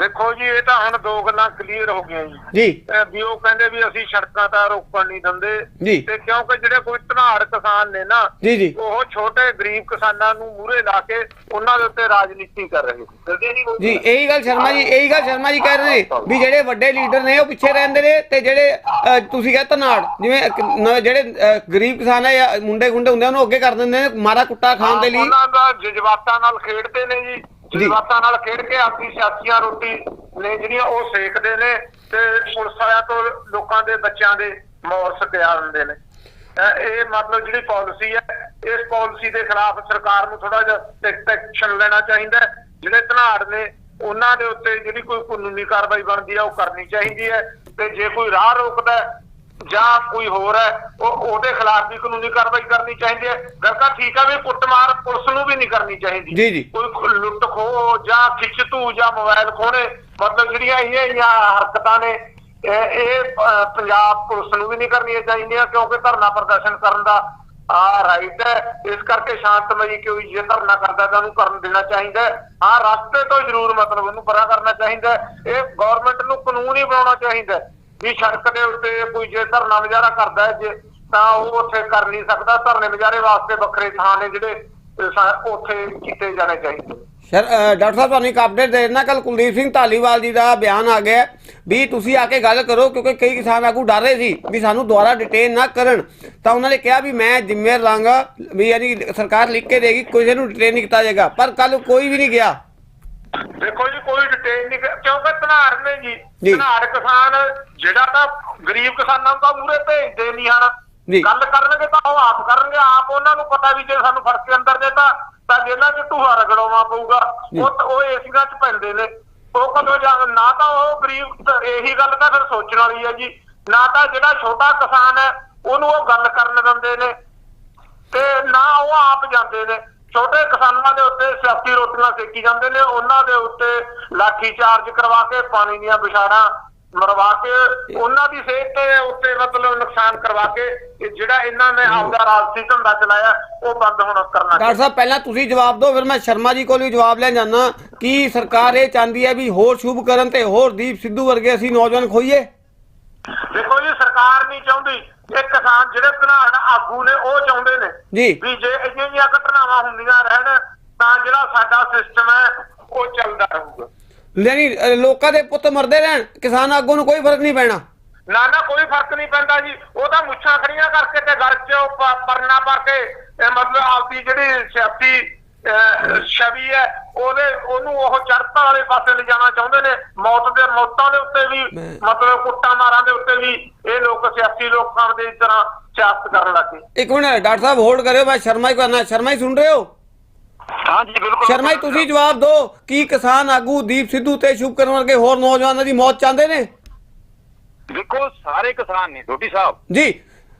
Speaker 3: ਦੇਖੋ ਜੀ ਇਹ ਤਾਂ ਹੁਣ ਦੋ ਗੱਲਾਂ ਕਲੀਅਰ ਹੋ ਗਈਆਂ ਜੀ।
Speaker 1: ਜੀ।
Speaker 3: ਇਹ ਵੀ ਉਹ ਕਹਿੰਦੇ ਵੀ ਅਸੀਂ ਸੜਕਾਂ ਤਾਂ ਰੋਕਣ ਨਹੀਂ
Speaker 1: ਜੀ।
Speaker 3: ਦਿੰਦੇ ਤੇ ਕਿਉਂਕਿ ਜਿਹੜੇ ਕੋਈ ਧਨਾੜ ਕਿਸਾਨ ਨੇ ਨਾ
Speaker 1: ਜੀ ਜੀ।
Speaker 3: ਉਹ ਛੋਟੇ ਗਰੀਬ ਕਿਸਾਨਾਂ ਨੂੰ ਮੂਹਰੇ ਲਾ ਕੇ ਉਹਨਾਂ ਦੇ ਉੱਤੇ ਰਾਜਨੀਤੀ ਕਰ ਰਹੇ ਸੀ। ਕਰਦੇ ਨਹੀਂ
Speaker 1: ਜੀ ਇਹੀ ਗੱਲ ਸ਼ਰਮਾ ਜੀ ਇਹੀ ਗੱਲ ਸ਼ਰਮਾ ਜੀ ਕਹਿ ਰਹੇ ਨੇ ਵੀ ਜਿਹੜੇ ਵੱਡੇ ਲੀਡਰ ਨੇ ਉਹ ਪਿੱਛੇ ਰਹਿੰਦੇ ਨੇ ਤੇ ਜਿਹੜੇ ਤੁਸੀਂ ਕਹਿੰਦੇ ਧਨਾੜ ਜਿਵੇਂ ਇੱਕ ਨ- ਜਿਹੜੇ ਗਰੀਬ ਕਿਸਾਨ ਹੈ ਜਾਂ ਮੁੰਡੇ ਗੁੰਡੇ ਹੁੰਦੇ ਆ, ਉਹਨੂੰ ਅੱਗੇ ਕਰ ਦਿੰਦੇ ਨੇ ਮਾਰਾ ਕੁੱਟਾ ਖਾਣ ਦੇ ਲਈ।
Speaker 3: ਉਹਨਾਂ ਦਾ ਜਜ਼ਬਾਤਾਂ ਨਾਲ ਖੇਡਦੇ ਨੇ ਜੀ। ਜਜ਼ਬਾਤਾਂ ਨਾਲ ਖੇਡ ਕੇ ਆਪਣੀ ਸਿਆਸੀਆਂ ਰੋਟੀ ਨੇ ਜਿਹੜੀਆਂ ਉਹ ਸੇਕਦੇ ਨੇ ਤੇ ਪੁਲਿਸ ਵਾਲਿਆਂ ਤੋਂ ਲੋਕਾਂ ਦੇ ਬੱਚਿਆਂ ਦੇ ਮੌਰ ਸਕਿਆ ਦਿੰਦੇ ਨੇ। ਇਹ ਮਤਲਬ ਜਿਹੜੀ ਪਾਲਿਸੀ ਹੈ, ਇਸ ਪਾਲਿਸੀ ਦੇ ਖਿਲਾਫ ਸਰਕਾਰ ਨੂੰ ਥੋੜਾ ਜਿਹਾ ਸਖਤ ਐਕਸ਼ਨ ਲੈਣਾ ਚਾਹੀਦਾ ਜਿਹੜੇ ਧਨਾੜ ਨੇ, ਉਹਨਾਂ ਦੇ ਉੱਤੇ ਜਿਹੜੀ ਕੋਈ ਕਾਨੂੰਨੀ ਕਾਰਵਾਈ ਬਣਦੀ ਹੈ, ਉਹ ਕਰਨੀ ਚਾਹੀਦੀ ਹੈ। ਤੇ ਜੇ ਕੋਈ ਰਾਹ ਰੋਕਦਾ ਜਾਂ ਕੋਈ ਹੋਰ ਹੈ ਉਹ ਉਹਦੇ ਖਿਲਾਫ ਵੀ ਕਾਨੂੰਨੀ ਕਾਰਵਾਈ ਕਰਨੀ ਚਾਹੀਦੀ ਹੈ ਤਾਂ ਠੀਕ ਹੈ ਵੀ ਕੁੱਟਮਾਰ ਪੁਲਿਸ ਨੂੰ ਵੀ ਨਹੀਂ ਕਰਨੀ ਚਾਹੀਦੀ
Speaker 1: ਜੀ, ਜੀ।
Speaker 3: ਕੋਈ ਖ- ਲੁੱਟ ਖੋਹ ਜਾਂ ਖਿੱਚਤੂ ਜਾਂ ਮੋਬਾਈਲ ਖੋਹਣੇ ਮਤਲਬ ਜਿਹੜੀਆਂ ਇਹ ਜਿਹੀਆਂ ਹਰਕਤਾਂ ਨੇ ਇਹ ਪੰਜਾਬ ਪੁਲਿਸ ਨੂੰ ਵੀ ਨਹੀਂ ਕਰਨੀਆਂ ਚਾਹੀਦੀਆਂ ਕਿਉਂਕਿ ਧਰਨਾ ਪ੍ਰਦਰਸ਼ਨ ਕਰਨ ਦਾ ਆ ਰਾਈਟ ਹੈ ਇਸ ਕਰਕੇ ਸ਼ਾਂਤਮਈ ਕੋਈ ਜੇ ਧਰਨਾ ਕਰਦਾ ਤਾਂ ਉਹਨੂੰ ਕਰਨ ਦੇਣਾ ਚਾਹੀਦਾ ਹੈ। ਹਾਂ ਰਸਤੇ ਤੋਂ ਜ਼ਰੂਰ ਮਤਲਬ ਉਹਨੂੰ ਪਰਾਂ ਕਰਨਾ ਚਾਹੀਦਾ। ਇਹ ਗਵਰਨਮੈਂਟ ਨੂੰ ਕਾਨੂੰਨ ਹੀ ਬਣਾਉਣਾ ਚਾਹੀਦਾ ਵੀ ਸੜਕ ਦੇ ਉੱਤੇ ਕੋਈ ਜੇ ਧਰਨਾ ਮੁਜ਼ਾਹਰਾ ਕਰਦਾ ਹੈ ਜੇ, ਤਾਂ ਉਹ ਉੱਥੇ ਕਰ ਨਹੀਂ ਸਕਦਾ। ਧਰਨੇ ਮੁਜ਼ਾਹਰੇ ਵਾਸਤੇ ਵੱਖਰੇ ਥਾਂ ਨੇ ਜਿਹੜੇ ਉੱਥੇ ਕੀਤੇ ਜਾਣੇ ਚਾਹੀਦੇ।
Speaker 1: ਸਰ ਡਾਕਟਰ ਸਾਹਿਬ, ਤੁਹਾਨੂੰ ਇੱਕ ਅਪਡੇਟ ਦੇ ਦੇਣਾ ਕੱਲ ਕੁਲਦੀਪ ਸਿੰਘ ਧਾਲੀਵਾਲ ਜੀ ਦਾ ਬਿਆਨ ਆ ਗਿਆ ਵੀ ਤੁਸੀਂ ਆ ਕੇ ਗੱਲ ਕਰੋ, ਕਿਉਂਕਿ ਕਈ ਕਿਸਾਨ ਆਗੂ ਡਰ ਰਹੇ ਸੀ ਵੀ ਸਾਨੂੰ ਦੁਬਾਰਾ ਡਿਟੇਨ ਨਾ ਕਰਨ। ਤਾਂ ਉਹਨਾਂ ਨੇ ਕਿਹਾ ਵੀ ਮੈਂ ਜ਼ਿੰਮੇਵਾਰ ਲਾਂਗਾ ਵੀ ਯਾਨੀ ਸਰਕਾਰ ਲਿਖ ਕੇ ਦੇਗੀ, ਕਿਸੇ ਨੂੰ ਡਿਟੇਨ ਨਹੀਂ ਕੀਤਾ ਜਾਏਗਾ। ਪਰ ਕੱਲ ਕੋਈ ਵੀ ਨਹੀਂ ਗਿਆ।
Speaker 3: ਦੇਖੋ ਜੀ ਕੋਈ ਡਿਟੇਲ ਨਹੀਂ ਕਿਉਂਕਿ ਧਨਾਰ ਨੇ
Speaker 1: ਜੀ।
Speaker 3: ਧਨਾਰ ਕਿਸਾਨ ਜਿਹੜਾ ਤਾਂ ਗਰੀਬ ਕਿਸਾਨਾਂ ਨੂੰ ਤਾਂ ਮੂਰੇ ਭੇਜਦੇ ਨਹੀਂ ਹਨ। ਗੱਲ ਕਰਨਗੇ ਤਾਂ ਉਹ ਆਪ ਕਰਨਗੇ। ਆਪ ਉਹਨਾਂ ਨੂੰ ਪਤਾ ਵੀ ਜੇ ਸਾਨੂੰ ਫੜ ਕੇ ਅੰਦਰ ਦੇ ਤਾਂ ਤਾਂ ਜੇਲ੍ਹਾਂ 'ਚ ਢੂਹਾ ਰਗੜਾਉਣਾ ਪਊਗਾ। ਉਹ ਉਹ ਏਸੀਆਂ 'ਚ ਪੈਂਦੇ ਨੇ। ਉਹ ਕਦੋਂ ਜਾ ਨਾ ਤਾਂ ਉਹ ਗਰੀਬ ਇਹੀ ਗੱਲ ਤਾਂ ਫਿਰ ਸੋਚਣ ਵਾਲੀ ਹੈ ਜੀ। ਨਾ ਤਾਂ ਜਿਹੜਾ ਛੋਟਾ ਕਿਸਾਨ ਹੈ ਉਹਨੂੰ ਉਹ ਗੱਲ ਕਰਨ ਦਿੰਦੇ ਨੇ। ਤੇ ਨਾ ਉਹ ਆਪ ਜਾਂਦੇ ਨੇ। ਛੋਟੇ ਕਿਸਾਨਾਂ ਦੇ ਉੱਤੇ ਸਿਆਸੀ ਰੋਟੀਆਂ ਸੇਕੀ ਜਾਂਦੇ ਨੇ ਉਹਨਾਂ ਦੇ ਉੱਤੇ ਲਾਠੀ ਚਾਰਜ ਕਰਵਾ ਕੇ ਪਾਣੀ ਦੀਆਂ ਵਿਛਾੜਾਂ ਮਰਵਾ ਕੇ ਉਹਨਾਂ ਦੀ ਸਿਹਤ ਦੇ ਉੱਤੇ ਮਤਲਬ ਨੁਕਸਾਨ ਕਰਵਾ ਕੇ ਜਿਹੜਾ ਇਹਨਾਂ ਨੇ ਆਪਦਾ ਰਾਜਸੀ ਧੰਦਾ ਚਲਾਇਆ ਉਹ ਬੰਦ ਹੁਣ ਕਰਨਾ
Speaker 1: ਡਾਕਟਰ ਸਾਹਿਬ ਪਹਿਲਾਂ ਤੁਸੀਂ ਜਵਾਬ ਦਿਓ ਫਿਰ ਮੈਂ ਸ਼ਰਮਾ ਜੀ ਕੋਲ ਵੀ ਜਵਾਬ ਲੈਣ ਜਾਣਾ ਕੀ ਸਰਕਾਰ ਇਹ ਚਾਹੁੰਦੀ ਹੈ ਵੀ ਹੋਰ ਸ਼ੁਭ ਕਰਨ ਤੇ ਹੋਰ ਦੀਪ ਸਿੱਧੂ ਵਰਗੇ ਅਸੀਂ ਨੌਜਵਾਨ ਖੋਈਏ
Speaker 3: ਦੇਖੋ ਜੀ ਸਰਕਾਰ ਨਹੀਂ ਚਾਹੁੰਦੀ। ਇਹ ਕਿਸਾਨ ਜਿਹੜੇ ਘਨਾਣ ਆਗੂ ਨੇ ਉਹ ਚਾਹੁੰਦੇ ਨੇ
Speaker 1: ਜੀ।
Speaker 3: ਵੀ ਜੇ ਅਜਿਹੀਆਂ ਜਿਹੀਆਂ ਘਟਨਾਵਾਂ ਹੁੰਦੀਆਂ ਰਹਿਣ ਤਾਂ ਜਿਹੜਾ ਸਾਡਾ ਸਿਸਟਮ ਹੈ ਉਹ ਚੱਲਦਾ ਰਹੂਗਾ।
Speaker 1: ਯਾਨੀ ਲੋਕਾਂ ਦੇ ਪੁੱਤ ਮਰਦੇ ਰਹਿਣ ਕਿਸਾਨ ਆਗੂ ਨੂੰ ਕੋਈ ਫ਼ਰਕ ਨਹੀਂ ਪੈਣਾ।
Speaker 3: ਨਾ ਨਾ ਕੋਈ ਫ਼ਰਕ ਨਹੀਂ ਪੈਂਦਾ ਜੀ। ਉਹ ਤਾਂ ਮੁੱਛਾਂ ਖੜੀਆਂ ਕਰਕੇ ਤੇ ਘਰ 'ਚ ਉਹ ਪ- ਪਰਨਾ ਪਾ ਕੇ ਮਤਲਬ ਆਪਦੀ ਜਿਹੜੀ ਸਿਆਸੀ ਛਵੀ ਹੈ ਉਹਦੇ ਉਹਨੂੰ ਉਹ ਚੜ੍ਹਤਾ ਵਾਲੇ ਪਾਸੇ ਲਿਜਾਣਾ ਚਾਹੁੰਦੇ ਨੇ। ਮੌਤ ਦੇ ਮੌਤਾਂ ਦੇ ਉੱਤੇ ਵੀ ਮਤਲਬ ਕੁੱਟਾਂ ਮਾਰਾਂ ਦੇ ਉੱਤੇ ਵੀ ਇਹ ਲੋਕ ਸਿਆਸੀ ਲੋਕਾਂ ਦੇ ਤਰ੍ਹਾਂ ਸਿਆਸਤ ਕਰਨ ਲੱਗੇ।
Speaker 1: ਇੱਕ ਮਿੰਟ ਡਾਕਟਰ ਸਾਹਿਬ ਹੋਲਡ ਕਰਿਓ ਮੈਂ ਸ਼ਰਮਾ ਹੀ ਕਰਨਾ। ਸ਼ਰਮਾ ਹੀ ਸੁਣ ਰਹੇ ਹੋ?
Speaker 2: ਹਾਂ ਜੀ ਬਿਲਕੁਲ।
Speaker 1: ਸ਼ਰਮਾ ਜੀ ਤੁਸੀਂ ਜਵਾਬ ਦਿਓ ਕੀ ਕਿਸਾਨ ਆਗੂ ਦੀਪ ਸਿੱਧੂ ਤੇ ਸ਼ੁਭ ਕਰਨ ਵਰਗੇ ਹੋਰ ਨੌਜਵਾਨਾਂ ਦੀ ਮੌਤ ਚਾਹੁੰਦੇ ਨੇ?
Speaker 2: ਦੇਖੋ ਸਾਰੇ ਕਿਸਾਨ ਨੇ ਛੋਟੀ ਸਾਹਿਬ।
Speaker 1: ਜੀ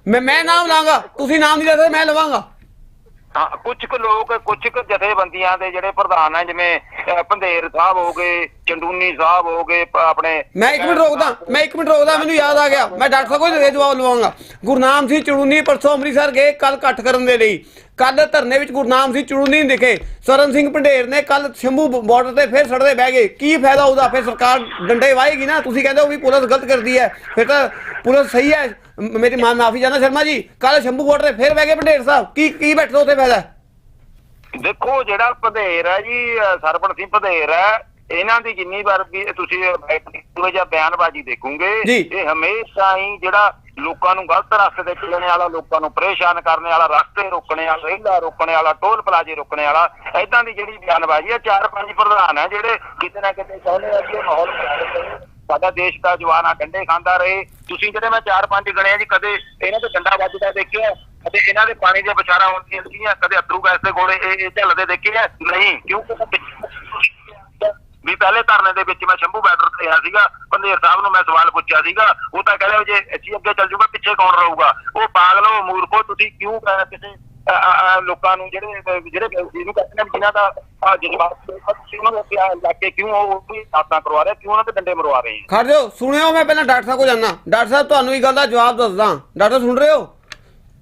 Speaker 1: ਮੈਂ ਮੈਂ ਨਾਮ ਲਾਂਗਾ। ਤੁਸੀਂ ਨਾਮ ਨਹੀਂ ਲੈਦੇ ਮੈਂ ਲਵਾਂਗਾ।
Speaker 2: ਹਾਂ ਕੁਝ ਕੁ ਲੋਕ ਕੁਝ ਕੁ ਜਥੇਬੰਦੀਆਂ ਦੇ ਜਿਹੜੇ ਪ੍ਰਧਾਨ ਆ ਜਿਵੇਂ ਅਹ, ਸਾਹਿਬ ਹੋ ਗਏ ਚੰਡੂਨੀ ਸਾਹਿਬ ਹੋ ਗਏ ਆਪਣੇ
Speaker 1: ਮੈਂ ਇੱਕ ਮਿੰਟ ਰੋਕਦਾ ਮੈਂ ਇੱਕ ਮਿੰਟ ਰੋਕਦਾ ਮੈਨੂੰ ਯਾਦ ਆ ਗਿਆ। ਮੈਂ ਡਾਕਟਰ ਸਾਹਿਬ ਕੋਲ ਜਵਾਬ ਲਵਾਂਗਾ ਗੁਰਨਾਮ ਸਿੰਘ ਚੜੂਨੀ ਪਰਸੋਂ ਅੰਮ੍ਰਿਤਸਰ ਗਏ ਕੱਲ ਇਕੱਠ ਕਰਨ ਦੇ ਲਈ। ਕੱਲ ਧਰਨੇ ਵਿੱਚ ਗੁਰਨਾਮ ਸਿੰਘ ਚੜੂਨੀ ਦਿਖੇ। ਸਰਨ ਸਿੰਘ ਪੰਡੇਰ ਨੇ ਕੱਲ ਸ਼ੰਭੂ ਬਾਰਡਰ ਤੇ ਫਿਰ ਸੜਦੇ ਬਹਿ ਗਏ। ਕੀ ਫਾਇਦਾ ਉਹਦਾ? ਫਿਰ ਸਰਕਾਰ ਡੰਡੇ ਵਾਏਗੀ ਨਾ? ਤੁਸੀਂ ਕਹਿੰਦੇ ਹੋ ਵੀ ਪੁਲਿਸ ਗਲਤ ਕਰਦੀ ਹੈ। ਫਿਰ ਤਾਂ ਪੁਲਿਸ ਸਹੀ ਹੈ। ਮ- ਮੇਰੀ ਮਾਂ ਮਾਫੀ ਚਾਹਨਾ ਸ਼ਰਮਾ ਜੀ ਕੱਲ ਸ਼ੰਭੂ ਬਾਰਡਰ ਤੇ ਫਿਰ ਬਹਿ ਗਏ ਭੰਡੇਰ ਸਾਹਿਬ ਕੀ ਕੀ ਬੈਠੇ ਉੱਥੇ ਫਾਇਦਾ
Speaker 2: ਦੇਖੋ ਜਿਹੜਾ ਭੰਦੇਰ ਹੈ ਜੀ ਅਹ, ਸਰਪਣ ਸਿੰਘ ਭੰਦੇਰ ਹੈ ਇਹਨਾਂ ਦੀ ਜਿੰਨੀ ਵਾਰ ਵੀ ਤੁਸੀਂ ਬੈਠੇ ਜਾਂ ਬਿਆਨਬਾਜ਼ੀ ਦੇਖੋਗੇ
Speaker 1: ਜੀ।
Speaker 2: ਇਹ ਹਮੇਸ਼ਾ ਹੀ ਜਿਹੜਾ ਲੋਕਾਂ ਨੂੰ ਗਲਤ ਰਸਤੇ ਤੇ ਚੱਲਣ ਵਾਲਾ ਲੋਕਾਂ ਨੂੰ ਪਰੇਸ਼ਾਨ ਕਰਨ ਵਾਲਾ ਰਸਤੇ ਰੋਕਣੇ ਵਾਲਾ ਰੇਲਾ ਰੋਕਣੇ ਵਾਲਾ ਟੋਲ ਪਲਾਜੇ ਰੋਕਣੇ ਵਾਲਾ ਐਦਾਂ ਦੀ ਜਿਹੜੀ ਬਿਆਨਬਾਜ਼ੀ ਹੈ ਚਾਰ ਪੰਜ ਪ੍ਰਧਾਨ ਹੈ ਜਿਹੜੇ ਕਿਤੇ ਨਾ ਕਿਤੇ ਚਾਹੁੰਦੇ ਆ ਕਿ ਇਹ ਮਾਹੌਲ ਖਰਾਬ ਕਰੇ ਸਾਡਾ ਦੇਸ਼ ਦਾ ਜਵਾਨ ਆ ਡੰਡੇ ਖਾਂਦਾ ਰਹੇ। ਤੁਸੀਂ ਜਿਹੜੇ ਮੈਂ ਚਾਰ ਪੰਜ ਗਣੇ ਆ ਜੀ ਕਦੇ ਇਹਨਾਂ ਤੇ ਡੰਡਾ ਵੱਜਦਾ ਦੇਖਿਆ ਅਤੇ ਇਹਨਾਂ ਦੇ ਪਾਣੀ ਦੀਆਂ ਵਿਚਾਰਾਂ ਹੁੰਦੀਆਂ ਸੀਗੀਆਂ? ਕਦੇ ਅਥਰੂ ਗੈਸ ਦੇ ਗੋਲੇ ਇਹ ਇਹ ਝੱਲਦੇ ਦੇਖੇ ਆ ਨਹੀਂ ਕਿਉਂਕਿ ਵੀ ਪਹਿਲੇ ਧਰਨੇ ਦੇ ਵਿੱਚ ਮੈਂ ਸ਼ੰਭੂ ਬੈਟਰ ਤੇ ਆ ਸੀਗਾ ਪੰਦੇਰ ਸਾਹਿਬ ਨੂੰ ਮੈਂ ਸਵਾਲ ਪੁੱਛਿਆ ਸੀਗਾ। ਉਹ ਤਾਂ ਕਹਿੰਦੇ ਜੇ ਅਸੀਂ ਅੱਗੇ ਚੱਲ ਜੂਗਾ ਪਿੱਛੇ ਕੌਣ ਰਹੂਗਾ? ਉਹ ਪਾਗਲੋ ਮੂਰਖੋ ਤੁਸੀਂ ਕਿਉਂ ਅਹ, ਕਿਸੇ ਲੋਕਾਂ ਨੂੰ ਜਿਹੜੇ ਜਿਹੜੇ ਜਿਹਨੂੰ ਕਹਿੰਦੇ ਨੇ ਜਿਨ੍ਹਾਂ ਦਾ ਜਜ਼ਬਾਤ ਉਹਨਾਂ ਨੂੰ ਅੱਗੇ ਆ ਲਾ ਕੇ ਕਿਉਂ ਉਹ ਵੀ ਸਾਥਾਂ ਕਰਵਾ ਰਹੇ ਕਿਉਂ ਉਹਨਾਂ ਤੇ ਡੰਡੇ ਮਰਵਾ ਰਹੇ
Speaker 1: ਖੜ ਜਾਓ ਸੁਣਿਓ ਮੈਂ ਪਹਿਲਾਂ ਡਾਕਟਰ ਸਾਹਿਬ ਕੋਲ ਜਾਣਾ ਡਾਕਟਰ ਸਾਹਿਬ ਤੁਹਾਨੂੰ ਇਹ ਗੱਲ ਦਾ ਜਵਾਬ ਦੱਸਦਾ। ਡਾਕਟਰ ਸੁਣ ਰਹੇ ਹੋ?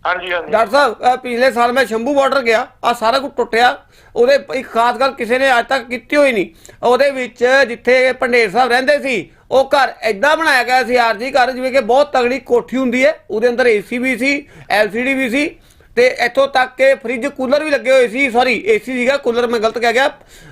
Speaker 3: ਹਾਂਜੀ ਹਾਂਜੀ।
Speaker 1: ਡਾਕਟਰ ਸਾਹਿਬ ਪਿਛਲੇ ਸਾਲ ਮੈਂ ਸ਼ੰਭੂ ਬਾਰਡਰ ਗਿਆ ਆ ਸਾਰਾ ਕੁਝ ਟੁੱਟਿਆ। ਉਹਦੇ ਇੱਕ ਖਾਸ ਗੱਲ ਕਿਸੇ ਨੇ ਅੱਜ ਤੱਕ ਕੀਤੀ ਹੋਈ ਨਹੀਂ। ਉਹਦੇ ਵਿੱਚ ਜਿੱਥੇ ਪੰਡੇਰ ਸਾਹਿਬ ਰਹਿੰਦੇ ਸੀ ਉਹ ਘਰ ਐਦਾਂ ਬਣਾਇਆ ਗਿਆ ਸੀ ਆਰਜੀ ਘਰ ਜਿਵੇਂ ਕਿ ਬਹੁਤ ਤਗੜੀ ਕੋਠੀ ਹੁੰਦੀ ਹੈ। ਉਹਦੇ ਅੰਦਰ ਏਸੀ ਵੀ ਸੀ ਐਲਸੀਡੀ ਵੀ ਸੀ। ਤੇ ਇੱਥੋਂ ਤੱਕ ਕਿ ਫ੍ਰਿਜ ਕੂਲਰ ਵੀ ਲੱਗੇ ਹੋਏ ਸੀ ਸੌਰੀ ਏਸੀ ਸੀਗਾ, ਕੂਲਰ ਮੈਂ ਗਲਤ ਕਹਿ ਗਿਆ।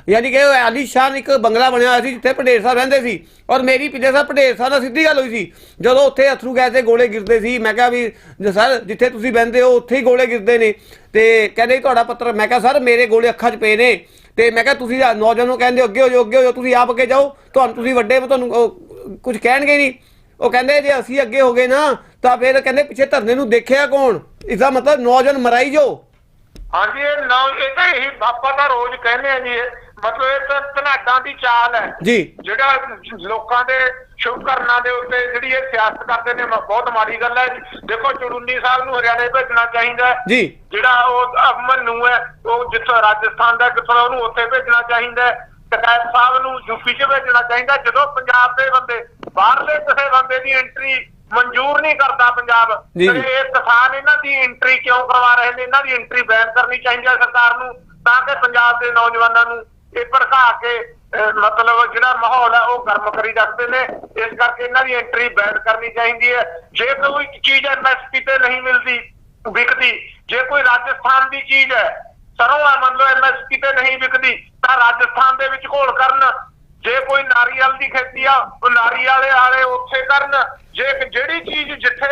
Speaker 1: ਯਾਨੀ ਕਿ ਉਹ ਆਲੀਸ਼ਾਨ ਇੱਕ ਬੰਗਲਾ ਬਣਿਆ ਹੋਇਆ ਸੀ, ਜਿੱਥੇ ਪੰਡੇਰ ਸਾਹਿਬ ਰਹਿੰਦੇ ਸੀ। ਔਰ ਮੇਰੀ ਪਿਛਲੇ ਸਾਹਿਬ ਪੰਡੇਰ ਸਾਹਿਬ ਨਾਲ ਸਿੱਧੀ ਗੱਲ ਹੋਈ ਸੀ। ਜਦੋਂ ਉੱਥੇ ਅਥਰੂ ਗੈਸ ਦੇ ਗੋਲੇ ਗਿਰਦੇ ਸੀ, ਮੈਂ ਕਿਹਾ ਵੀ ਸਰ, ਜਿੱਥੇ ਤੁਸੀਂ ਬਹਿੰਦੇ ਹੋ, ਉੱਥੇ ਹੀ ਗੋਲੇ ਗਿਰਦੇ ਨੇ। ਤੇ ਕਹਿੰਦੇ ਤੁਹਾਡਾ ਪੱਤਰ, ਮੈਂ ਕਿਹਾ, ਸਰ, ਮੇਰੇ ਗੋਲੇ ਅੱਖਾਂ 'ਚ ਪਏ ਨੇ। ਤੇ ਮੈਂ ਕਿਹਾ, ਤੁਸੀਂ ਨੌਜਵਾਨ ਨੂੰ ਕਹਿੰਦੇ ਹੋ, ਅੱਗੇ ਹੋ ਜਾਓ, ਅੱਗੇ ਹੋ ਜਾਓ, ਤੁਸੀਂ ਆਪ ਅੱਗੇ ਜਾਓ। ਤੁਹਾਨੂੰ ਤੁਸੀਂ ਵੱਡੇ ਤੁਹਾਨੂੰ ਕੁਝ ਕਹਿਣਗੇ ਨਹੀਂ। ਉਹ ਕਹਿੰਦੇ ਜੇ ਅਸੀਂ ਅੱਗੇ ਹੋ ਗਏ ਨਾ ਤਾਂ ਫਿਰ ਕਹਿੰਦੇ ਪਿੱਛੇ ਧਰਨੇ ਨੂੰ ਦੇਖਿਆ ਕੌਣ? ਇਸਦਾ ਮਤਲਬ ਨੌਜਵਾਨ ਮਰਾਈ ਜੋ।
Speaker 3: ਹਾਂਜੀ ਇਹ ਨਾ ਇਹ ਤਾਂ ਇਹੀ ਆਪਾਂ ਤਾਂ ਰੋਜ਼ ਕਹਿੰਦੇ ਆ ਜੀ ਇਹ ਮਤਲਬ ਇਹ ਤਾਂ ਧਨਾਡਾਂ ਦੀ ਚਾਲ ਹੈ।
Speaker 1: ਜੀ।
Speaker 3: ਜਿਹੜਾ ਲੋਕਾਂ ਦੇ ਸ਼ੁਭ ਕਰਨਾ ਦੇ ਉੱਤੇ ਜਿਹੜੀ ਇਹ ਸਿਆਸਤ ਕਰਦੇ ਨੇ ਮ- ਬਹੁਤ ਮਾੜੀ ਗੱਲ ਹੈ ਜੀ। ਦੇਖੋ ਚੜੂਨੀ ਸਾਹਿਬ ਨੂੰ ਹਰਿਆਣੇ ਭੇਜਣਾ ਚਾਹੀਦਾ ਹੈ।
Speaker 1: ਜੀ।
Speaker 3: ਜਿਹੜਾ ਉਹ ਮਨੂ ਹੈ ਉਹ ਜਿੱਥੋਂ ਰਾਜਸਥਾਨ ਦਾ ਕਿਥੋਂ ਉਹਨੂੰ ਉੱਥੇ ਭੇਜਣਾ ਚਾਹੀਦਾ ਹੈ। ਕਟਾਇਤ ਸਾਹਿਬ ਨੂੰ ਯੂਪੀ 'ਚ ਭੇਜਣਾ ਚਾਹੀਦਾ ਜਦੋਂ ਪੰਜਾਬ ਦੇ ਬੰਦੇ ਬਾਹਰਲੇ ਕਿਸੇ ਬੰਦੇ ਦੀ ਐਂਟਰੀ ਮਨਜ਼ੂਰ ਨਹੀਂ ਕਰਦਾ ਪੰਜਾਬ। ਤੇ। ਇਹ ਕਿਸਾਨ ਇਹਨਾਂ ਦੀ ਐਂਟਰੀ ਕਿਉਂ ਕਰਵਾ ਰਹੇ ਨੇ? ਇਹਨਾਂ ਦੀ ਐਂਟਰੀ ਬੈਨ ਕਰਨੀ ਚਾਹੀਦੀ ਹੈ ਸਰਕਾਰ ਨੂੰ ਤਾਂ ਕਿ ਪੰਜਾਬ ਦੇ ਨੌਜਵਾਨਾਂ ਨੂੰ ਇਹ ਭੜਕਾ ਕੇ ਮਤਲਬ ਜਿਹੜਾ ਮਾਹੌਲ ਹੈ ਉਹ ਗਰਮ ਕਰੀ ਰੱਖਦੇ ਨੇ। ਇਸ ਕਰਕੇ ਇਹਨਾਂ ਦੀ ਐਂਟਰੀ ਬੈਨ ਕਰਨੀ ਚਾਹੀਦੀ ਹੈ। ਜੇ ਕੋਈ ਚੀਜ਼ ਐਮਐਸਪੀ ਤੇ ਨਹੀਂ ਮਿਲਦੀ ਵਿਕਦੀ ਜੇ ਕੋਈ ਰਾਜਸਥਾਨ ਦੀ ਚੀਜ਼ ਹੈ ਸਰੋਂ ਆ, ਮੰਨ ਲਓ ਐਮਐਸਪੀ ਤੇ ਨਹੀਂ ਵਿਕਦੀ, ਤਾਂ ਰਾਜਸਥਾਨ ਦੇ ਵਿੱਚ ਘੋਲ ਕਰਨ। ਜੇ ਕੋਈ ਨਾਰੀਅਲ ਦੀ ਖੇਤੀ ਆ, ਉਹ ਨਾਰੀਅਲ ਵਾਲੇ ਵਾਲੇ ਉੱਥੇ ਕਰਨ। ਜੇ ਜਿਹੜੀ ਚੀਜ਼ ਜਿੱਥੇ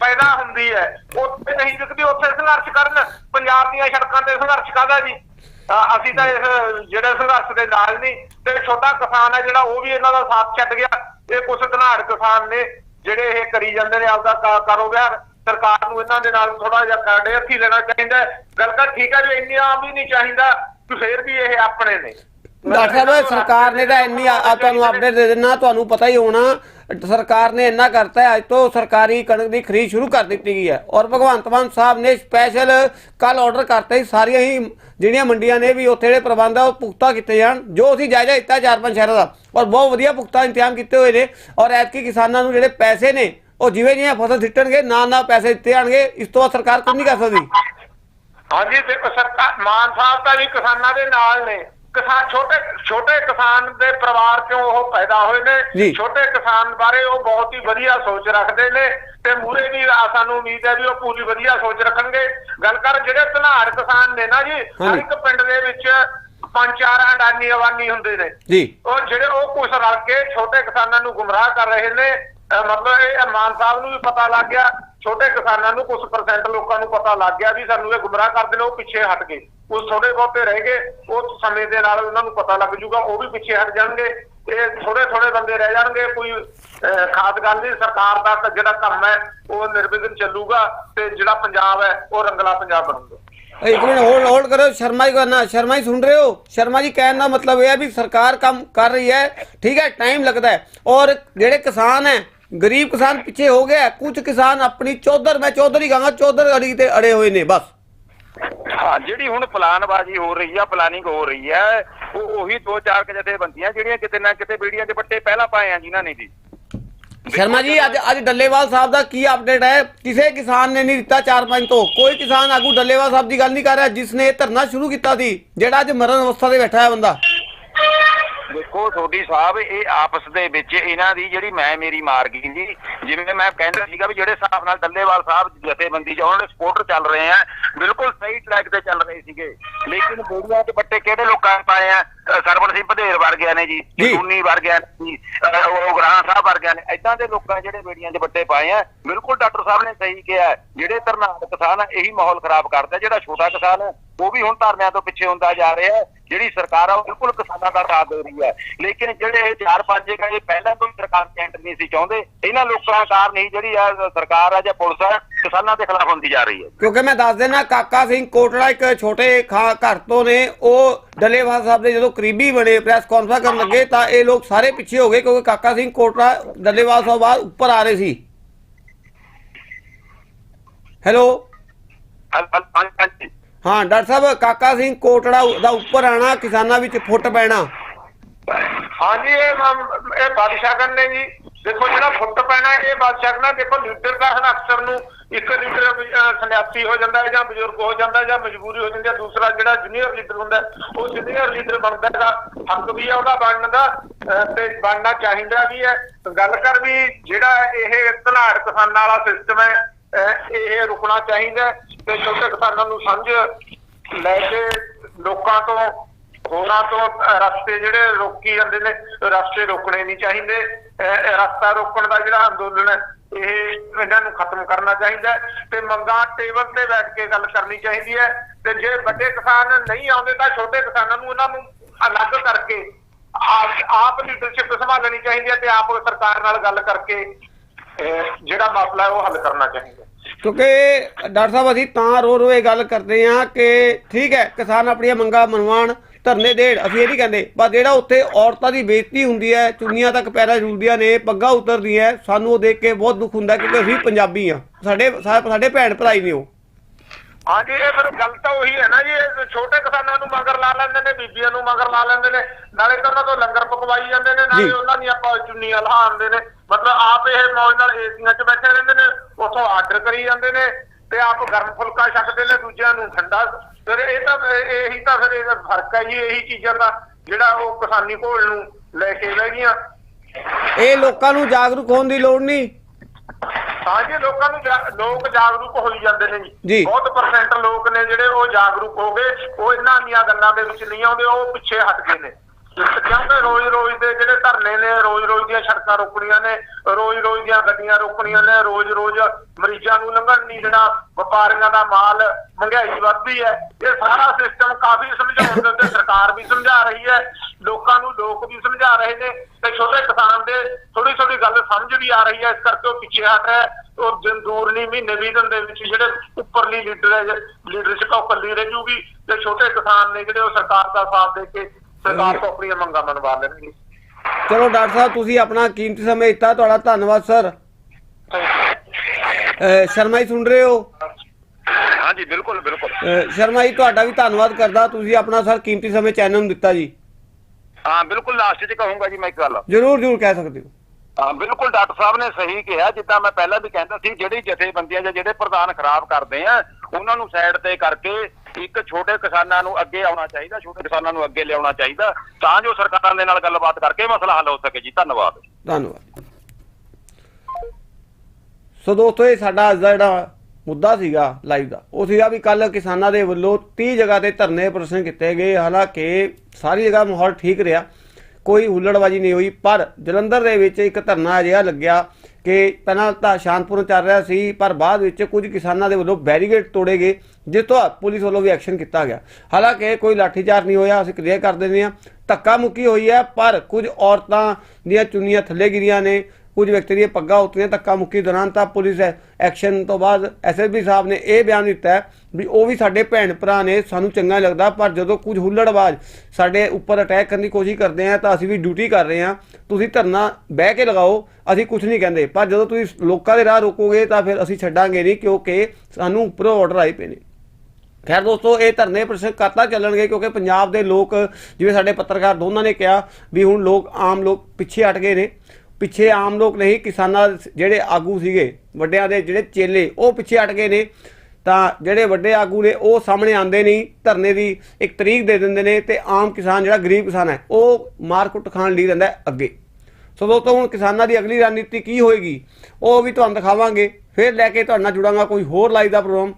Speaker 3: ਪੈਦਾ ਹੁੰਦੀ ਹੈ, ਉੱਥੇ ਨਹੀਂ ਵਿਕਦੀ, ਉੱਥੇ ਸੰਘਰਸ਼ ਕਰਨ। ਪੰਜਾਬ ਦੀਆਂ ਸੜਕਾਂ ਤੇ ਸੰਘਰਸ਼ ਕਾਹਦਾ ਜੀ? ਅਸੀਂ ਤਾਂ ਇਸ ਜਿਹੜੇ ਸੰਘਰਸ਼ ਦੇ ਨਾਲ ਨਹੀਂ, ਤੇ ਛੋਟਾ ਕਿਸਾਨ ਹੈ ਜਿਹੜਾ, ਉਹ ਵੀ ਇਹਨਾਂ ਦਾ ਸਾਥ ਛੱਡ ਗਿਆ। ਇਹ ਕੁਝ ਧਨਾੜ ਕਿਸਾਨ ਨੇ, ਜਿਹੜੇ ਇਹ ਕਰੀ ਜਾਂਦੇ ਨੇ, ਆਪਦਾ ਕਾ- ਕਾਰੋਬਾਰ। ਸਰਕਾਰ ਨੂੰ ਇਹਨਾਂ ਦੇ ਨਾਲ ਥੋੜਾ ਜਿਹਾ ਕਾਂਡੇ ਹੱਥੀ ਲੈਣਾ ਚਾਹੀਦਾ ਹੈ। ਗੱਲ ਤਾਂ ਠੀਕ ਹੈ ਜੀ ਇੰਨਾ ਵੀ ਨਹੀਂ ਚਾਹੀਦਾ ਫੇਰ ਵੀ ਇਹ ਆਪਣੇ ਨੇ।
Speaker 1: ਡਾਕਟਰ ਸਾਹਿਬ ਸਰਕਾਰ ਨੇ ਤਾਂ ਇੰਨੀ ਆ- ਆ ਤੁਹਾਨੂੰ ਅਪਡੇਟ ਦੇ ਦੇਣਾ ਤੁਹਾਨੂੰ ਪਤਾ ਹੀ ਹੋਣਾ ਸਰਕਾਰ ਨੇ ਇੰਨਾ ਕਰਤਾ ਹੈ ਅੱਜ ਤੋਂ ਸਰਕਾਰੀ ਕਣਕ ਦੀ ਖਰੀਦ ਸ਼ੁਰੂ ਕਰ ਦਿੱਤੀ ਗਈ ਹੈ। ਔਰ ਭਗਵੰਤ ਮਾਨ ਸਾਹਿਬ ਨੇ ਸਪੈਸ਼ਲ ਕੱਲ ਆਰਡਰ ਕਰਤਾ ਹੀ ਸਾਰੀਆਂ ਹੀ ਜਿਹੜੀਆਂ ਮੰਡੀਆਂ ਨੇ ਵੀ ਉੱਥੇ ਜਿਹੜੇ ਪ੍ਰਬੰਧ ਆ ਉਹ ਪੁਖਤਾ ਕੀਤੇ ਜਾਣ ਜੋ ਅਸੀਂ ਜਾਇਜ਼ਾ ਦਿੱਤਾ ਚਾਰ ਪੰਜ ਸ਼ਹਿਰਾਂ ਦਾ। ਔਰ ਬਹੁਤ ਵਧੀਆ ਪੁਖਤਾ ਇੰਤਜ਼ਾਮ ਕੀਤੇ ਹੋਏ ਨੇ। ਔਰ ਐਤਕੀ ਕਿਸਾਨਾਂ ਨੂੰ ਜਿਹੜੇ ਪੈਸੇ ਨੇ ਉਹ ਜਿਵੇਂ ਜਿਵੇਂ ਫਸਲ ਸਿੱਟਣਗੇ ਨਾ ਨਾ ਪੈਸੇ ਦਿੱਤੇ ਜਾਣਗੇ ਇਸ ਤੋਂ ਬਾਅਦ ਸਰਕਾਰ ਕੁਝ ਨਹੀਂ ਕਰ ਸਕਦੀ।
Speaker 3: ਹਾਂਜੀ ਦੇਖੋ ਸਰਕਾਰ ਮਾਨ ਸਾਹਿਬ ਤਾਂ ਵੀ ਕਿਸਾਨਾਂ ਦੇ ਨਾਲ ਨੇ। ਕਿਸਾਨ ਛੋਟੇ ਛੋਟੇ ਕਿਸਾਨ ਦੇ ਪਰਿਵਾਰ ਚੋਂ ਉਹ ਪੈਦਾ ਹੋਏ। ਨੇ। ਛੋਟੇ ਕਿਸਾਨ ਬਾਰੇ ਉਹ ਬਹੁਤ ਹੀ ਵਧੀਆ ਸੋਚ ਰੱਖਦੇ ਨੇ। ਤੇ ਮੂਰੇ ਵੀ ਸਾਨੂੰ ਉਮੀਦ ਹੈ ਵੀ ਉਹ ਪੂਰੀ ਵਧੀਆ ਸੋਚ ਰੱਖਣਗੇ। ਗੱਲ ਕਰ ਜਿਹੜੇ ਧਨਾੜ ਕਿਸਾਨ ਨੇ ਨਾ ਜੀ ਹਰ। ਇੱਕ ਪਿੰਡ ਦੇ ਵਿੱਚ ਪੰਜ ਚਾਰ ਅਡਾਨੀ ਅਵਾਨੀ ਹੁੰਦੇ ਨੇ।
Speaker 1: ਜੀ।
Speaker 3: ਉਹ ਜਿਹੜੇ ਉਹ ਕੁਛ ਰਲ ਕੇ ਛੋਟੇ ਕਿਸਾਨਾਂ ਨੂੰ ਗੁੰਮਰਾਹ ਕਰ ਰਹੇ ਨੇ ਮਤਲਬ ਇਹ ਮਾਨ ਸਾਹਿਬ ਨੂੰ ਵੀ ਪਤਾ ਲੱਗ ਗਿਆ, ਛੋਟੇ ਕਿਸਾਨਾਂ ਨੂੰ ਕੁਝ ਪਰਸੈਂਟ ਲੋਕਾਂ ਨੂੰ ਪਤਾ ਲੱਗ ਗਿਆ ਵੀ ਸਾਨੂੰ ਇਹ ਗੁੰਮਰਾਹ ਕਰਦੇ ਨੇ ਉਹ ਪਿੱਛੇ ਹਟ ਗਏ। ਉਹ ਥੋੜੇ ਬਹੁਤੇ ਰਹਿ ਗਏ, ਉਹ ਸਮੇਂ ਦੇ ਨਾਲ ਉਹਨਾਂ ਨੂੰ ਪਤਾ ਲੱਗ ਜੂਗਾ ਉਹ ਵੀ ਪਿੱਛੇ ਹਟ ਜਾਣਗੇ ਇਹ ਥੋੜੇ ਥੋੜੇ ਬੰਦੇ ਰਹਿ ਜਾਣਗੇ, ਕੋਈ ਖਾਸ ਗੱਲ ਨਹੀਂ, ਸਰਕਾਰ ਦਾ ਜਿਹੜਾ ਕੰਮ ਹੈ, ਉਹ ਨਿਰਵਿਘਨ ਚੱਲੂਗਾ ਤੇ ਜਿਹੜਾ ਪੰਜਾਬ ਹੈ, ਉਹ ਰੰਗਲਾ ਪੰਜਾਬ ਬਣੂਗਾ।
Speaker 1: ਇੱਕ ਮਿੰਟ ਹੋਲਡ ਹੋਲਡ ਕਰੋ, ਸ਼ਰਮਾ ਜੀ ਕਰਨਾ, ਸ਼ਰਮਾ ਜੀ ਸੁਣ ਰਹੇ ਹੋ? ਸ਼ਰਮਾ ਜੀ ਕਹਿਣ ਦਾ ਮਤਲਬ ਇਹ ਹੈ ਵੀ ਸਰਕਾਰ ਕੰਮ ਕਰ ਰਹੀ ਹੈ, ਠੀਕ ਹੈ ਟਾਈਮ ਲੱਗਦਾ ਹੈ। ਔਰ ਜਿਹੜੇ ਕਿਸਾਨ ਹੈ ਗਰੀਬ ਕਿਸਾਨ ਪਿੱਛੇ ਹੋ ਗਿਆ ਕੁਝ ਕਿਸਾਨ ਆਪਣੀ ਚੌਧਰ ਮੈਂ ਚੌਧਰ ਕਹਾਂਗਾ ਚੌਧਰ ਅੜੀ ਤੇ ਅੜੇ ਹੋਏ ਨੇ ਬਸ।
Speaker 2: ਹਾਂ ਜਿਹੜੀ ਹੁਣ ਪਲਾਨਬਾਜ਼ੀ ਹੋ ਰਹੀ ਆ ਪਲਾਨਿੰਗ ਹੋ ਰਹੀ ਹੈ ਉਹ ਉਹੀ ਦੋ ਚਾਰ ਕੁ ਜਥੇਬੰਦੀਆਂ ਜਿਹੜੀਆਂ ਕਿਤੇ ਨਾ ਕਿਤੇ ਬੀੜੀਆਂ ਦੇ ਪੱਟੇ ਪਹਿਲਾਂ ਪਾਏ ਆ ਜਿਨ੍ਹਾਂ ਨੇ ਜੀ।
Speaker 1: ਸ਼ਰਮਾ ਜੀ ਅੱਜ ਅੱਜ ਡੱਲੇਵਾਲ ਸਾਹਿਬ ਦਾ ਕੀ ਅਪਡੇਟ ਹੈ? ਕਿਸੇ ਕਿਸਾਨ ਨੇ ਨਹੀਂ ਦਿੱਤਾ 4-5 ਤੋਂ। ਕੋਈ ਕਿਸਾਨ ਆਗੂ ਡੱਲੇਵਾਲ ਸਾਹਿਬ ਦੀ ਗੱਲ ਨਹੀਂ ਕਰ ਰਿਹਾ ਜਿਸ ਨੇ ਧਰਨਾ ਸ਼ੁਰੂ ਕੀਤਾ ਸੀ ਜਿਹੜਾ ਅੱਜ ਮਰਨ ਅਵਸਥਾ ਤੇ ਬੈਠਾ ਹੈ ਬੰਦਾ।
Speaker 2: ਦੇਖੋ ਤੁਹਾਡੀ ਸਾਹਿਬ ਇਹ ਆਪਸ ਦੇ ਵਿੱਚ ਇਹਨਾਂ ਦੀ ਜਿਹੜੀ ਮੈਂ ਮੇਰੀ ਮਾਰ ਗਈ ਜੀ ਜਿਵੇਂ ਮੈਂ ਕਹਿੰਦਾ ਸੀਗਾ ਵੀ ਜਿਹੜੇ ਹਿਸਾਬ ਨਾਲ ਡੱਲੇਵਾਲ ਸਾਹਿਬ ਜਥੇਬੰਦੀ ਚ ਉਹਨਾਂ ਦੇ ਸਪੋਰਟਰ ਚੱਲ ਰਹੇ ਆ ਬਿਲਕੁਲ ਸਹੀ ਟਰੈਕ ਤੇ ਚੱਲ ਰਹੇ ਸੀਗੇ ਲੇਕਿਨ ਬੋੜੀਆਂ ਦੇ ਪੱਟੇ ਕਿਹੜੇ ਲੋਕਾਂ ਨੇ ਪਾਏ ਆ ਸਰਵਣ ਸਿੰਘ ਵਧੇਰ ਵਰਗਿਆਂ ਨੇ ਜੀ। ਜੂਨੀ ਵਰਗਿਆਂ ਨੇ ਉਹ ਗ੍ਰਾਹਾਂ ਸਾਹਿਬ ਵਰਗਿਆਂ ਨੇ ਇਦਾਂ ਦੇ ਲੋਕਾਂ ਜਿਹੜੇ ਬੇੜੀਆਂ ਦੇ ਪੱਟੇ ਪਾਏ ਆ ਬਿਲਕੁਲ ਡਾਕਟਰ ਸਾਹਿਬ ਨੇ ਸਹੀ ਕਿਹਾ। ਜਿਹੜੇ ਧਰਨਾਟ ਕਿਸਾਨ ਆ ਇਹੀ ਮਾਹੌਲ ਖਰਾਬ ਕਰਦਾ ਜਿਹੜਾ ਛੋਟਾ ਕਿਸਾਨ ਉਹ ਵੀ ਹੁਣ ਧਰਨਿਆਂ ਤੋਂ ਪਿੱਛੇ ਹੁੰਦਾ ਜਾ ਰਿਹਾ ਹੈ ਜਿਹੜੀ ਸਰਕਾਰ ਆ ਉਹ ਬਿਲਕੁਲ ਕਿਸਾਨਾਂ ਦਾ ਸਾਥ ਦੇ ਰਹੀ ਹੈ। ਲੇਕਿਨ ਜਿਹੜੇ ਇਹ ਚਾਰ ਪੰਜ ਇਹ ਪਹਿਲਾਂ ਤੋਂ ਸਰਕਾਰ ਕੈਂਟ ਨਹੀਂ ਸੀ ਚਾਹੁੰਦੇ। ਇਹਨਾਂ ਲੋਕਾਂ ਕਾਰਨ ਹੀ ਜਿਹੜੀ ਆ ਸਰਕਾਰ ਆ ਜਾਂ ਪੁਲਿਸ ਆ ਕਿਸਾਨਾਂ ਦੇ ਖਿਲਾਫ ਹੁੰਦੀ ਜਾ ਰਹੀ ਹੈ।
Speaker 1: ਕਿਉਂਕਿ ਮੈਂ ਦੱਸ ਦੇਣਾ ਕਾਕਾ ਸਿੰਘ ਕੋਟੜਾ ਇੱਕ ਛੋਟੇ ਘਰ ਤੋਂ ਨੇ ਉਹ ਡੱਲੇਵਾਲ ਸਾਹਿਬ ਦੇ ਜਦੋਂ ਕਰੀਬੀ ਬਣੇ ਪ੍ਰੈਸ ਕਾਨਫਰੰਸ ਕਰਨ ਲੱਗੇ ਤਾਂ ਇਹ ਲੋਕ ਸਾਰੇ ਪਿੱਛੇ ਹੋ ਗਏ ਕਿਉਂਕਿ ਕਾਕਾ ਸਿੰਘ ਕੋਟੜਾ ਡੱਲੇਵਾਲ ਸਾਹਿਬ ਬਾਅਦ ਉੱਪਰ ਆ ਰਹੇ ਸੀ। ਹੈਲੋ
Speaker 2: ਹਾਂਜੀ।
Speaker 1: ਹਾਂ ਡਾਕਟਰ ਸਾਹਿਬ ਕਾਕਾ ਸਿੰਘ ਕੋਟੜਾ ਦਾ ਉੱਪਰ ਆਣਾ ਕਿਸਾਨਾਂ ਵਿੱਚ ਫੁੱਟ ਪੈਣਾ।
Speaker 3: ਹਾਂਜੀ ਇਹ ਮ- ਇਹ ਬਾਦਸ਼ਾਹ ਨੇ ਜੀ। ਦੇਖੋ ਜਿਹੜਾ ਫੁੱਟ ਪੈਣਾ ਇਹ ਬਾਦਸ਼ਾਹ ਨਾ ਦੇਖੋ ਲੀਡਰ ਦਾ ਹਨ ਅਕਸਰ ਨੂੰ ਇੱਕ ਲੀਡਰ ਅਹ, ਸੰਨਿਆਸੀ ਹੋ ਜਾਂਦਾ ਹੈ ਜਾਂ ਬਜ਼ੁਰਗ ਹੋ ਜਾਂਦਾ ਹੈ ਜਾਂ ਮਜਬੂਰੀ ਹੋ ਜਾਂਦੀ ਹੈ। ਦੂਸਰਾ ਜਿਹੜਾ ਜੂਨੀਅਰ ਲੀਡਰ ਹੁੰਦਾ ਹੈ, ਉਹ ਜੂਨੀਅਰ ਲੀਡਰ ਬਣਦਾ ਹੈਗਾ। ਹੱਕ ਵੀ ਹੈ ਉਹਦਾ ਬਣਨ ਦਾ ਅਹ, ਤੇ ਬਣਨਾ ਚਾਹੀਦਾ ਵੀ ਹੈ। ਗੱਲ ਕਰ ਵੀ ਜਿਹੜਾ ਇਹ ਧਨਾੜ ਕਿਸਾਨਾਂ ਵਾਲਾ ਸਿਸਟਮ ਹੈ ਇਹ ਰੁਕਣਾ ਚਾਹੀਦਾ ਤੇ ਛੋਟੇ ਕਿਸਾਨਾਂ ਨੂੰ ਸਮਝ ਲੈ ਕੇ ਲੋਕਾਂ ਤੋਂ, ਹੋਰਾਂ ਤੋਂ ਰਸਤੇ ਜਿਹੜੇ ਰੋਕੀ ਜਾਂਦੇ ਨੇ, ਰਸਤੇ ਰੋਕਣੇ ਨਹੀਂ ਚਾਹੀਦੇ। ਰਸਤਾ ਰੋਕਣ ਦਾ ਜਿਹੜਾ ਅੰਦੋਲਨ ਹੈ, ਇਹ ਇਹਨਾਂ ਨੂੰ ਖਤਮ ਕਰਨਾ ਚਾਹੀਦਾ ਤੇ ਮੰਗਾਂ ਟੇਬਲ ਤੇ ਬੈਠ ਕੇ ਗੱਲ ਕਰਨੀ ਚਾਹੀਦੀ ਹੈ। ਤੇ ਜੇ ਵੱਡੇ ਕਿਸਾਨ ਨਹੀਂ ਆਉਂਦੇ ਤਾਂ ਛੋਟੇ ਕਿਸਾਨਾਂ ਨੂੰ ਉਹਨਾਂ ਨੂੰ ਅਲੱਗ ਕਰਕੇ ਆਪ ਆਪ ਲੀਡਰਸ਼ਿਪ ਸੰਭਾਲਣੀ ਚਾਹੀਦੀ ਹੈ ਤੇ ਆਪ ਸਰਕਾਰ ਨਾਲ ਗੱਲ ਕਰਕੇ ਜਿਹੜਾ ਮਸਲਾ ਉਹ ਹੱਲ ਕਰਨਾ ਚਾਹੀਦਾ।
Speaker 1: ਕਿਉਂਕਿ ਡਾਕਟਰ ਸਾਹਿਬ, ਅਸੀਂ ਤਾਂ ਰੋ ਰੋ ਇਹ ਗੱਲ ਕਰਦੇ ਹਾਂ ਕਿ ਠੀਕ ਹੈ, ਕਿਸਾਨ ਆਪਣੀਆਂ ਮੰਗਾਂ ਮਨਵਾਉਣ, ਧਰਨੇ ਦੇਣ, ਅਸੀਂ ਇਹ ਨਹੀਂ ਕਹਿੰਦੇ। ਪਰ ਜਿਹੜਾ ਉੱਥੇ ਔਰਤਾਂ ਦੀ ਬੇਇੱਜ਼ਤੀ ਹੁੰਦੀ ਹੈ, ਚੁੰਨੀਆਂ ਤੱਕ ਪੈਰਾਂ ਜੁਲਦੀਆਂ ਨੇ, ਪੱਗਾਂ ਉਤਰਦੀਆਂ, ਸਾਨੂੰ ਉਹ ਦੇਖ ਕੇ ਬਹੁਤ ਦੁੱਖ ਹੁੰਦਾ ਕਿਉਂਕਿ ਅਸੀਂ ਪੰਜਾਬੀ ਹਾਂ। ਸਾਡੇ ਸਾਡੇ ਭੈਣ ਭਰਾ ਹੀ ਨੇ ਉਹ।
Speaker 3: ਹਾਂਜੀ ਇਹ ਫਿਰ ਗੱਲ ਤਾਂ ਉਹੀ ਹੈ ਨਾ ਜੀ ਇਹ ਛੋਟੇ ਕਿਸਾਨਾਂ ਨੂੰ ਮਗਰ ਲਾ ਲੈਂਦੇ ਨੇ ਬੀਬੀਆਂ ਨੂੰ ਮਗਰ ਲਾ ਲੈਂਦੇ ਨੇ ਨਾਲੇ ਤਾਂ ਉਹਨਾਂ ਤੋਂ ਲੰਗਰ ਪਕਵਾਈ ਜਾਂਦੇ ਨੇ। ਨਾਲੇ ਉਹਨਾਂ ਦੀਆਂ ਚੁੰਨੀਆਂ ਲਹਾਉਂਦੇ ਨੇ ਮਤਲਬ ਆਪ ਇਹ ਮੌਜ ਨਾਲ ਏਸੀਆਂ 'ਚ ਬੈਠੇ ਰਹਿੰਦੇ ਨੇ ਉੱਥੋਂ ਆਰਡਰ ਕਰੀ ਜਾਂਦੇ ਨੇ ਤੇ ਆਪ ਗਰਮ ਫੁਲਕਾ ਛਕਦੇ ਨੇ ਦੂਜਿਆਂ ਨੂੰ ਠੰਡਾ ਫਿਰ ਇਹ ਤਾਂ ਇਹ- ਇਹੀ ਤਾਂ ਫਿਰ ਇਹਦਾ ਫ਼ਰਕ ਹੈ ਜੀ ਇਹੀ ਚੀਜ਼ਾਂ ਦਾ ਜਿਹੜਾ ਉਹ ਕਿਸਾਨੀ ਘੋਲ ਨੂੰ ਲੈ ਕੇ ਬਹਿ ਗਈਆਂ
Speaker 1: ਇਹ ਲੋਕਾਂ ਨੂੰ ਜਾਗਰੂਕ ਹੋਣ ਦੀ ਲੋੜ ਨਹੀਂ
Speaker 3: ਹਾਂਜੀ ਲੋਕਾਂ ਨੂੰ ਜਾ- ਲੋਕ ਜਾਗਰੂਕ ਹੋਈ ਜਾਂਦੇ ਨੇ
Speaker 1: ਜੀ।
Speaker 3: ਜੀ ਬਹੁਤ ਪਰਸੈਂਟ ਲੋਕ ਨੇ ਜਿਹੜੇ ਉਹ ਜਾਗਰੂਕ ਹੋ ਗਏ ਉਹ ਇਹਨਾਂ ਦੀਆਂ ਗੱਲਾਂ ਦੇ ਵਿੱਚ ਨਹੀਂ ਆਉਂਦੇ ਉਹ ਪਿੱਛੇ ਹਟ ਗਏ ਨੇ ਕਿਉਂਕਿ ਰੋਜ਼-ਰੋਜ਼ ਦੇ ਜਿਹੜੇ ਧਰਨੇ ਨੇ, ਰੋਜ਼-ਰੋਜ਼ ਦੀਆਂ ਸੜਕਾਂ ਰੋਕਣੀਆਂ ਨੇ, ਰੋਜ਼-ਰੋਜ਼ ਦੀਆਂ ਗੱਡੀਆਂ ਰੋਕਣੀਆਂ ਨੇ, ਰੋਜ਼-ਰੋਜ਼ ਮਰੀਜ਼ਾਂ ਨੂੰ ਲੰਘਣ ਨਹੀਂ ਦੇਣਾ, ਵਪਾਰੀਆਂ ਦਾ ਮਾਲ ਮਹਿੰਗਾਈ ਵੱਧਦੀ ਹੈ ਇਹ ਸਾਰਾ ਸਿਸਟਮ ਕਾਫੀ ਸਮਝਾਉਣ ਦੇ ਉੱਤੇ ਸਰਕਾਰ ਵੀ ਸਮਝਾ ਰਹੀ ਹੈ, ਲੋਕਾਂ ਨੂੰ ਲੋਕ ਵੀ ਸਮਝਾ ਰਹੇ ਨੇ ਤੇ ਛੋਟੇ ਕਿਸਾਨ ਦੇ ਥੋੜੀ ਥੋੜੀ ਗੱਲ ਸਮਝ ਵੀ ਆ ਰਹੀ ਹੈ, ਇਸ ਕਰਕੇ ਉਹ ਪਿੱਛੇ ਹਟ ਰਿਹਾ ਹੈ। ਉਹ ਦਿਨ ਦੂਰ ਨਹੀਂ, ਮਹੀਨੇ ਵੀ ਦਿਨ ਦੇ ਵਿੱਚ ਜਿਹੜੇ ਉੱਪਰਲੀ ਲੀਡਰ ਹੈ, ਲੀਡਰਸ਼ਿਪ ਉਹ ਕੱਲੀ ਰਹਿ ਜੂਗੀ ਤੇ ਛੋਟੇ ਕਿਸਾਨ ਨੇ ਜਿਹੜੇ ਉਹ ਸਰਕਾਰ ਦਾ ਸਾਥ ਦੇ ਕੇ ਸਰਕਾਰ ਤੋਂ ਆਪਣੀਆਂ ਮੰਗਾਂ ਮਨਵਾ ਲੈਣਗੇ।
Speaker 1: ਚਲੋ ਡਾਕਟਰ ਸਾਹਿਬ ਤੁਸੀਂ ਆਪਣਾ ਕੀਮਤੀ ਸਮੇਂ ਦਿੱਤਾ ਤੁਹਾਡਾ ਧੰਨਵਾਦ ਸਰ। ਸ਼ਰਮਾ ਜੀ ਸੁਣ ਰਹੇ ਹੋ?
Speaker 2: ਹਾਂਜੀ ਬਿਲਕੁਲ ਬਿਲਕੁਲ।
Speaker 1: ਸ਼ਰਮਾ ਜੀ ਤੁਹਾਡਾ ਵੀ ਧੰਨਵਾਦ ਕਰਦਾ। ਤੁਸੀਂ ਆਪਣਾ ਸਰ ਕੀਮਤੀ ਸਮੇਂ ਚੈਨਲ ਨੂੰ ਦਿੱਤਾ ਜੀ।
Speaker 2: ਹਾਂ ਬਿਲਕੁਲ ਲਾਸਟ 'ਚ ਕਹੂੰਗਾ ਜੀ ਮੈਂ ਇੱਕ ਗੱਲ।
Speaker 1: ਜਰੂਰ ਜਰੂਰ ਕਹਿ ਸਕਦੇ ਹੋ।
Speaker 4: ਹਾਂ, ਬਿਲਕੁਲ ਡਾਕਟਰ ਸਾਹਿਬ ਨੇ ਸਹੀ ਕਿਹਾ, ਜਿੱਦਾਂ ਮੈਂ ਪਹਿਲਾਂ ਵੀ ਕਹਿੰਦਾ ਸੀ, ਜਿਹੜੀ ਜਥੇਬੰਦੀਆਂ ਜਾਂ ਜਿਹੜੇ ਪ੍ਰਧਾਨ ਖਰਾਬ ਕਰਦੇ ਆ, ਉਹਨਾਂ ਨੂੰ ਸਾਈਡ ਤੇ ਕਰਕੇ ਇੱਕ ਛੋਟੇ ਕਿਸਾਨਾਂ ਨੂੰ ਅੱਗੇ ਆਉਣਾ ਚਾਹੀਦਾ, ਛੋਟੇ ਕਿਸਾਨਾਂ ਨੂੰ ਅੱਗੇ ਲਿਆਉਣਾ ਚਾਹੀਦਾ, ਤਾਂ ਜੋ ਸਰਕਾਰਾਂ ਦੇ ਨਾਲ ਗੱਲਬਾਤ ਕਰਕੇ ਮਸਲਾ ਹੱਲ ਹੋ ਸਕੇ ਜੀ। ਧੰਨਵਾਦ।
Speaker 1: ਧੰਨਵਾਦ। ਸੋ ਦੋਸਤੋ, ਇਹ ਸਾਡਾ ਅੱਜ ਦਾ ਜਿਹੜਾ ਮੁੱਦਾ ਸੀਗਾ ਲਾਈਵ ਦਾ, ਉਹ ਸੀਗਾ ਵੀ ਕੱਲ ਕਿਸਾਨਾਂ ਦੇ ਵੱਲੋਂ 30 ਜਗ੍ਹਾ ਤੇ ਧਰਨੇ ਪ੍ਰਦਰਸ਼ਨ ਕੀਤੇ ਗਏ। ਹਾਲਾਂਕਿ ਸਾਰੀ ਜਗ੍ਹਾ ਮਾਹੌਲ ਠੀਕ ਰਿਹਾ। ਕੋਈ ਹੁੱਲੜਬਾਜੀ ਨਹੀਂ ਹੋਈ, ਪਰ ਜਲੰਧਰ ਦੇ ਵਿੱਚ ਇੱਕ ਧਰਨਾ ਅਜਿਹਾ ਲੱਗਿਆ ਕਿ ਪਹਿਲਾਂ ਤਾਂ ਸ਼ਾਂਤਪੂਰਨ ਚੱਲ ਰਿਹਾ ਸੀ, ਪਰ ਬਾਅਦ ਵਿੱਚ ਕੁਝ ਕਿਸਾਨਾਂ ਦੇ ਵੱਲੋਂ ਬੈਰੀਗੇਡ ਤੋੜੇ ਗਏ, ਜਿਸ ਤੋਂ ਪੁਲਿਸ ਵੱਲੋਂ ਵੀ ਐਕਸ਼ਨ ਕੀਤਾ ਗਿਆ। ਹਾਲਾਂਕਿ ਕੋਈ ਲਾਠੀਚਾਰਜ ਨਹੀਂ ਹੋਇਆ, ਅਸੀਂ ਕਲੀਅਰ ਕਰ ਦਿੰਦੇ ਹਾਂ। ਧੱਕਾ ਮੁੱਕੀ ਹੋਈ ਹੈ, ਪਰ ਕੁਝ ਔਰਤਾਂ ਦੀਆਂ ਚੁੰਨੀਆਂ ਥੱਲੇ ਗਿਰੀਆਂ ਨੇ। ਕੁਝ ਵਿਅਕਤੀ ਦੀਆਂ ਪੱਗਾਂ ਉਤਰੀਆਂ ਧੱਕਾ ਮੁੱਕੀ ਦੌਰਾਨ ਤਾਂ ਪੁਲਿਸ ਐਕਸ਼ਨ ਤੋਂ ਬਾਅਦ ਐਸਐਸਪੀ ਸਾਹਿਬ ਨੇ ਇਹ ਬਿਆਨ ਦਿੱਤਾ ਵੀ ਉਹ ਵੀ ਸਾਡੇ ਭੈਣ ਭਰਾ ਨੇ, ਸਾਨੂੰ ਚੰਗਾ ਲੱਗਦਾ, ਪਰ ਜਦੋਂ ਕੁਝ ਹੁੱਲੜਬਾਜ਼ ਸਾਡੇ ਉੱਪਰ ਅਟੈਕ ਕਰਨ ਦੀ ਕੋਸ਼ਿਸ਼ ਕਰਦੇ ਆ ਤਾਂ ਅਸੀਂ ਵੀ ਡਿਊਟੀ ਕਰ ਰਹੇ ਹਾਂ ਤੁਸੀਂ ਧਰਨਾ ਬਹਿ ਕੇ ਲਗਾਓ, ਅਸੀਂ ਕੁਝ ਨਹੀਂ ਕਹਿੰਦੇ। ਪਰ ਜਦੋਂ ਤੁਸੀਂ ਲੋਕਾਂ ਦੇ ਰਾਹ ਰੋਕੋਗੇ ਤਾਂ ਫਿਰ ਅਸੀਂ ਛੱਡਾਂਗੇ ਨਹੀਂ ਕਿਉਂਕਿ ਸਾਨੂੰ ਉੱਪਰੋਂ ਆਰਡਰ ਆਏ ਪਏ ਨੇ। ਖੈਰ ਦੋਸਤੋ, ਇਹ ਧਰਨੇ ਪ੍ਰਦਰਸ਼ਨ ਕਰਤਾ ਚੱਲਣਗੇ, ਕਿਉਂਕਿ ਪੰਜਾਬ ਦੇ ਲੋਕ, ਜਿਵੇਂ ਸਾਡੇ ਪੱਤਰਕਾਰ ਦੋਨਾਂ ਨੇ ਕਿਹਾ ਵੀ ਹੁਣ ਲੋਕ, ਆਮ ਲੋਕ ਪਿੱਛੇ ਹਟ ਗਏ ਨੇ। ਪਿੱਛੇ ਆਮ ਲੋਕ ਨਹੀਂ, ਕਿਸਾਨਾਂ ਜਿਹੜੇ ਆਗੂ ਸੀਗੇ, ਵੱਡਿਆਂ ਦੇ ਜਿਹੜੇ ਚੇਲੇ, ਉਹ ਪਿੱਛੇ ਹਟ ਗਏ ਨੇ। ਤਾਂ ਜਿਹੜੇ ਵੱਡੇ ਆਗੂ ਨੇ, ਉਹ ਸਾਹਮਣੇ ਆਉਂਦੇ ਨਹੀਂ, ਧਰਨੇ ਦੀ ਇੱਕ ਤਰੀਕ ਦੇ ਦਿੰਦੇ ਨੇ ਤੇ ਆਮ ਕਿਸਾਨ ਜਿਹੜਾ ਗਰੀਬ ਕਿਸਾਨ ਹੈ, ਉਹ ਮਾਰਕੁੱਟ ਖਾਣ ਲਈ ਰਹਿੰਦਾ ਅੱਗੇ। ਸੋ ਦੋਸਤੋ, ਹੁਣ ਕਿਸਾਨਾਂ ਦੀ ਅਗਲੀ ਰਣਨੀਤੀ ਕੀ ਹੋਏਗੀ, ਉਹ ਵੀ ਤੁਹਾਨੂੰ ਦਿਖਾਵਾਂਗੇ। ਫਿਰ ਲੈ ਕੇ ਤੁਹਾਡੇ ਨਾਲ ਜੁੜਾਂਗਾ ਕੋਈ ਹੋਰ ਲਾਈਵ ਦਾ ਪ੍ਰੋਗਰਾਮ।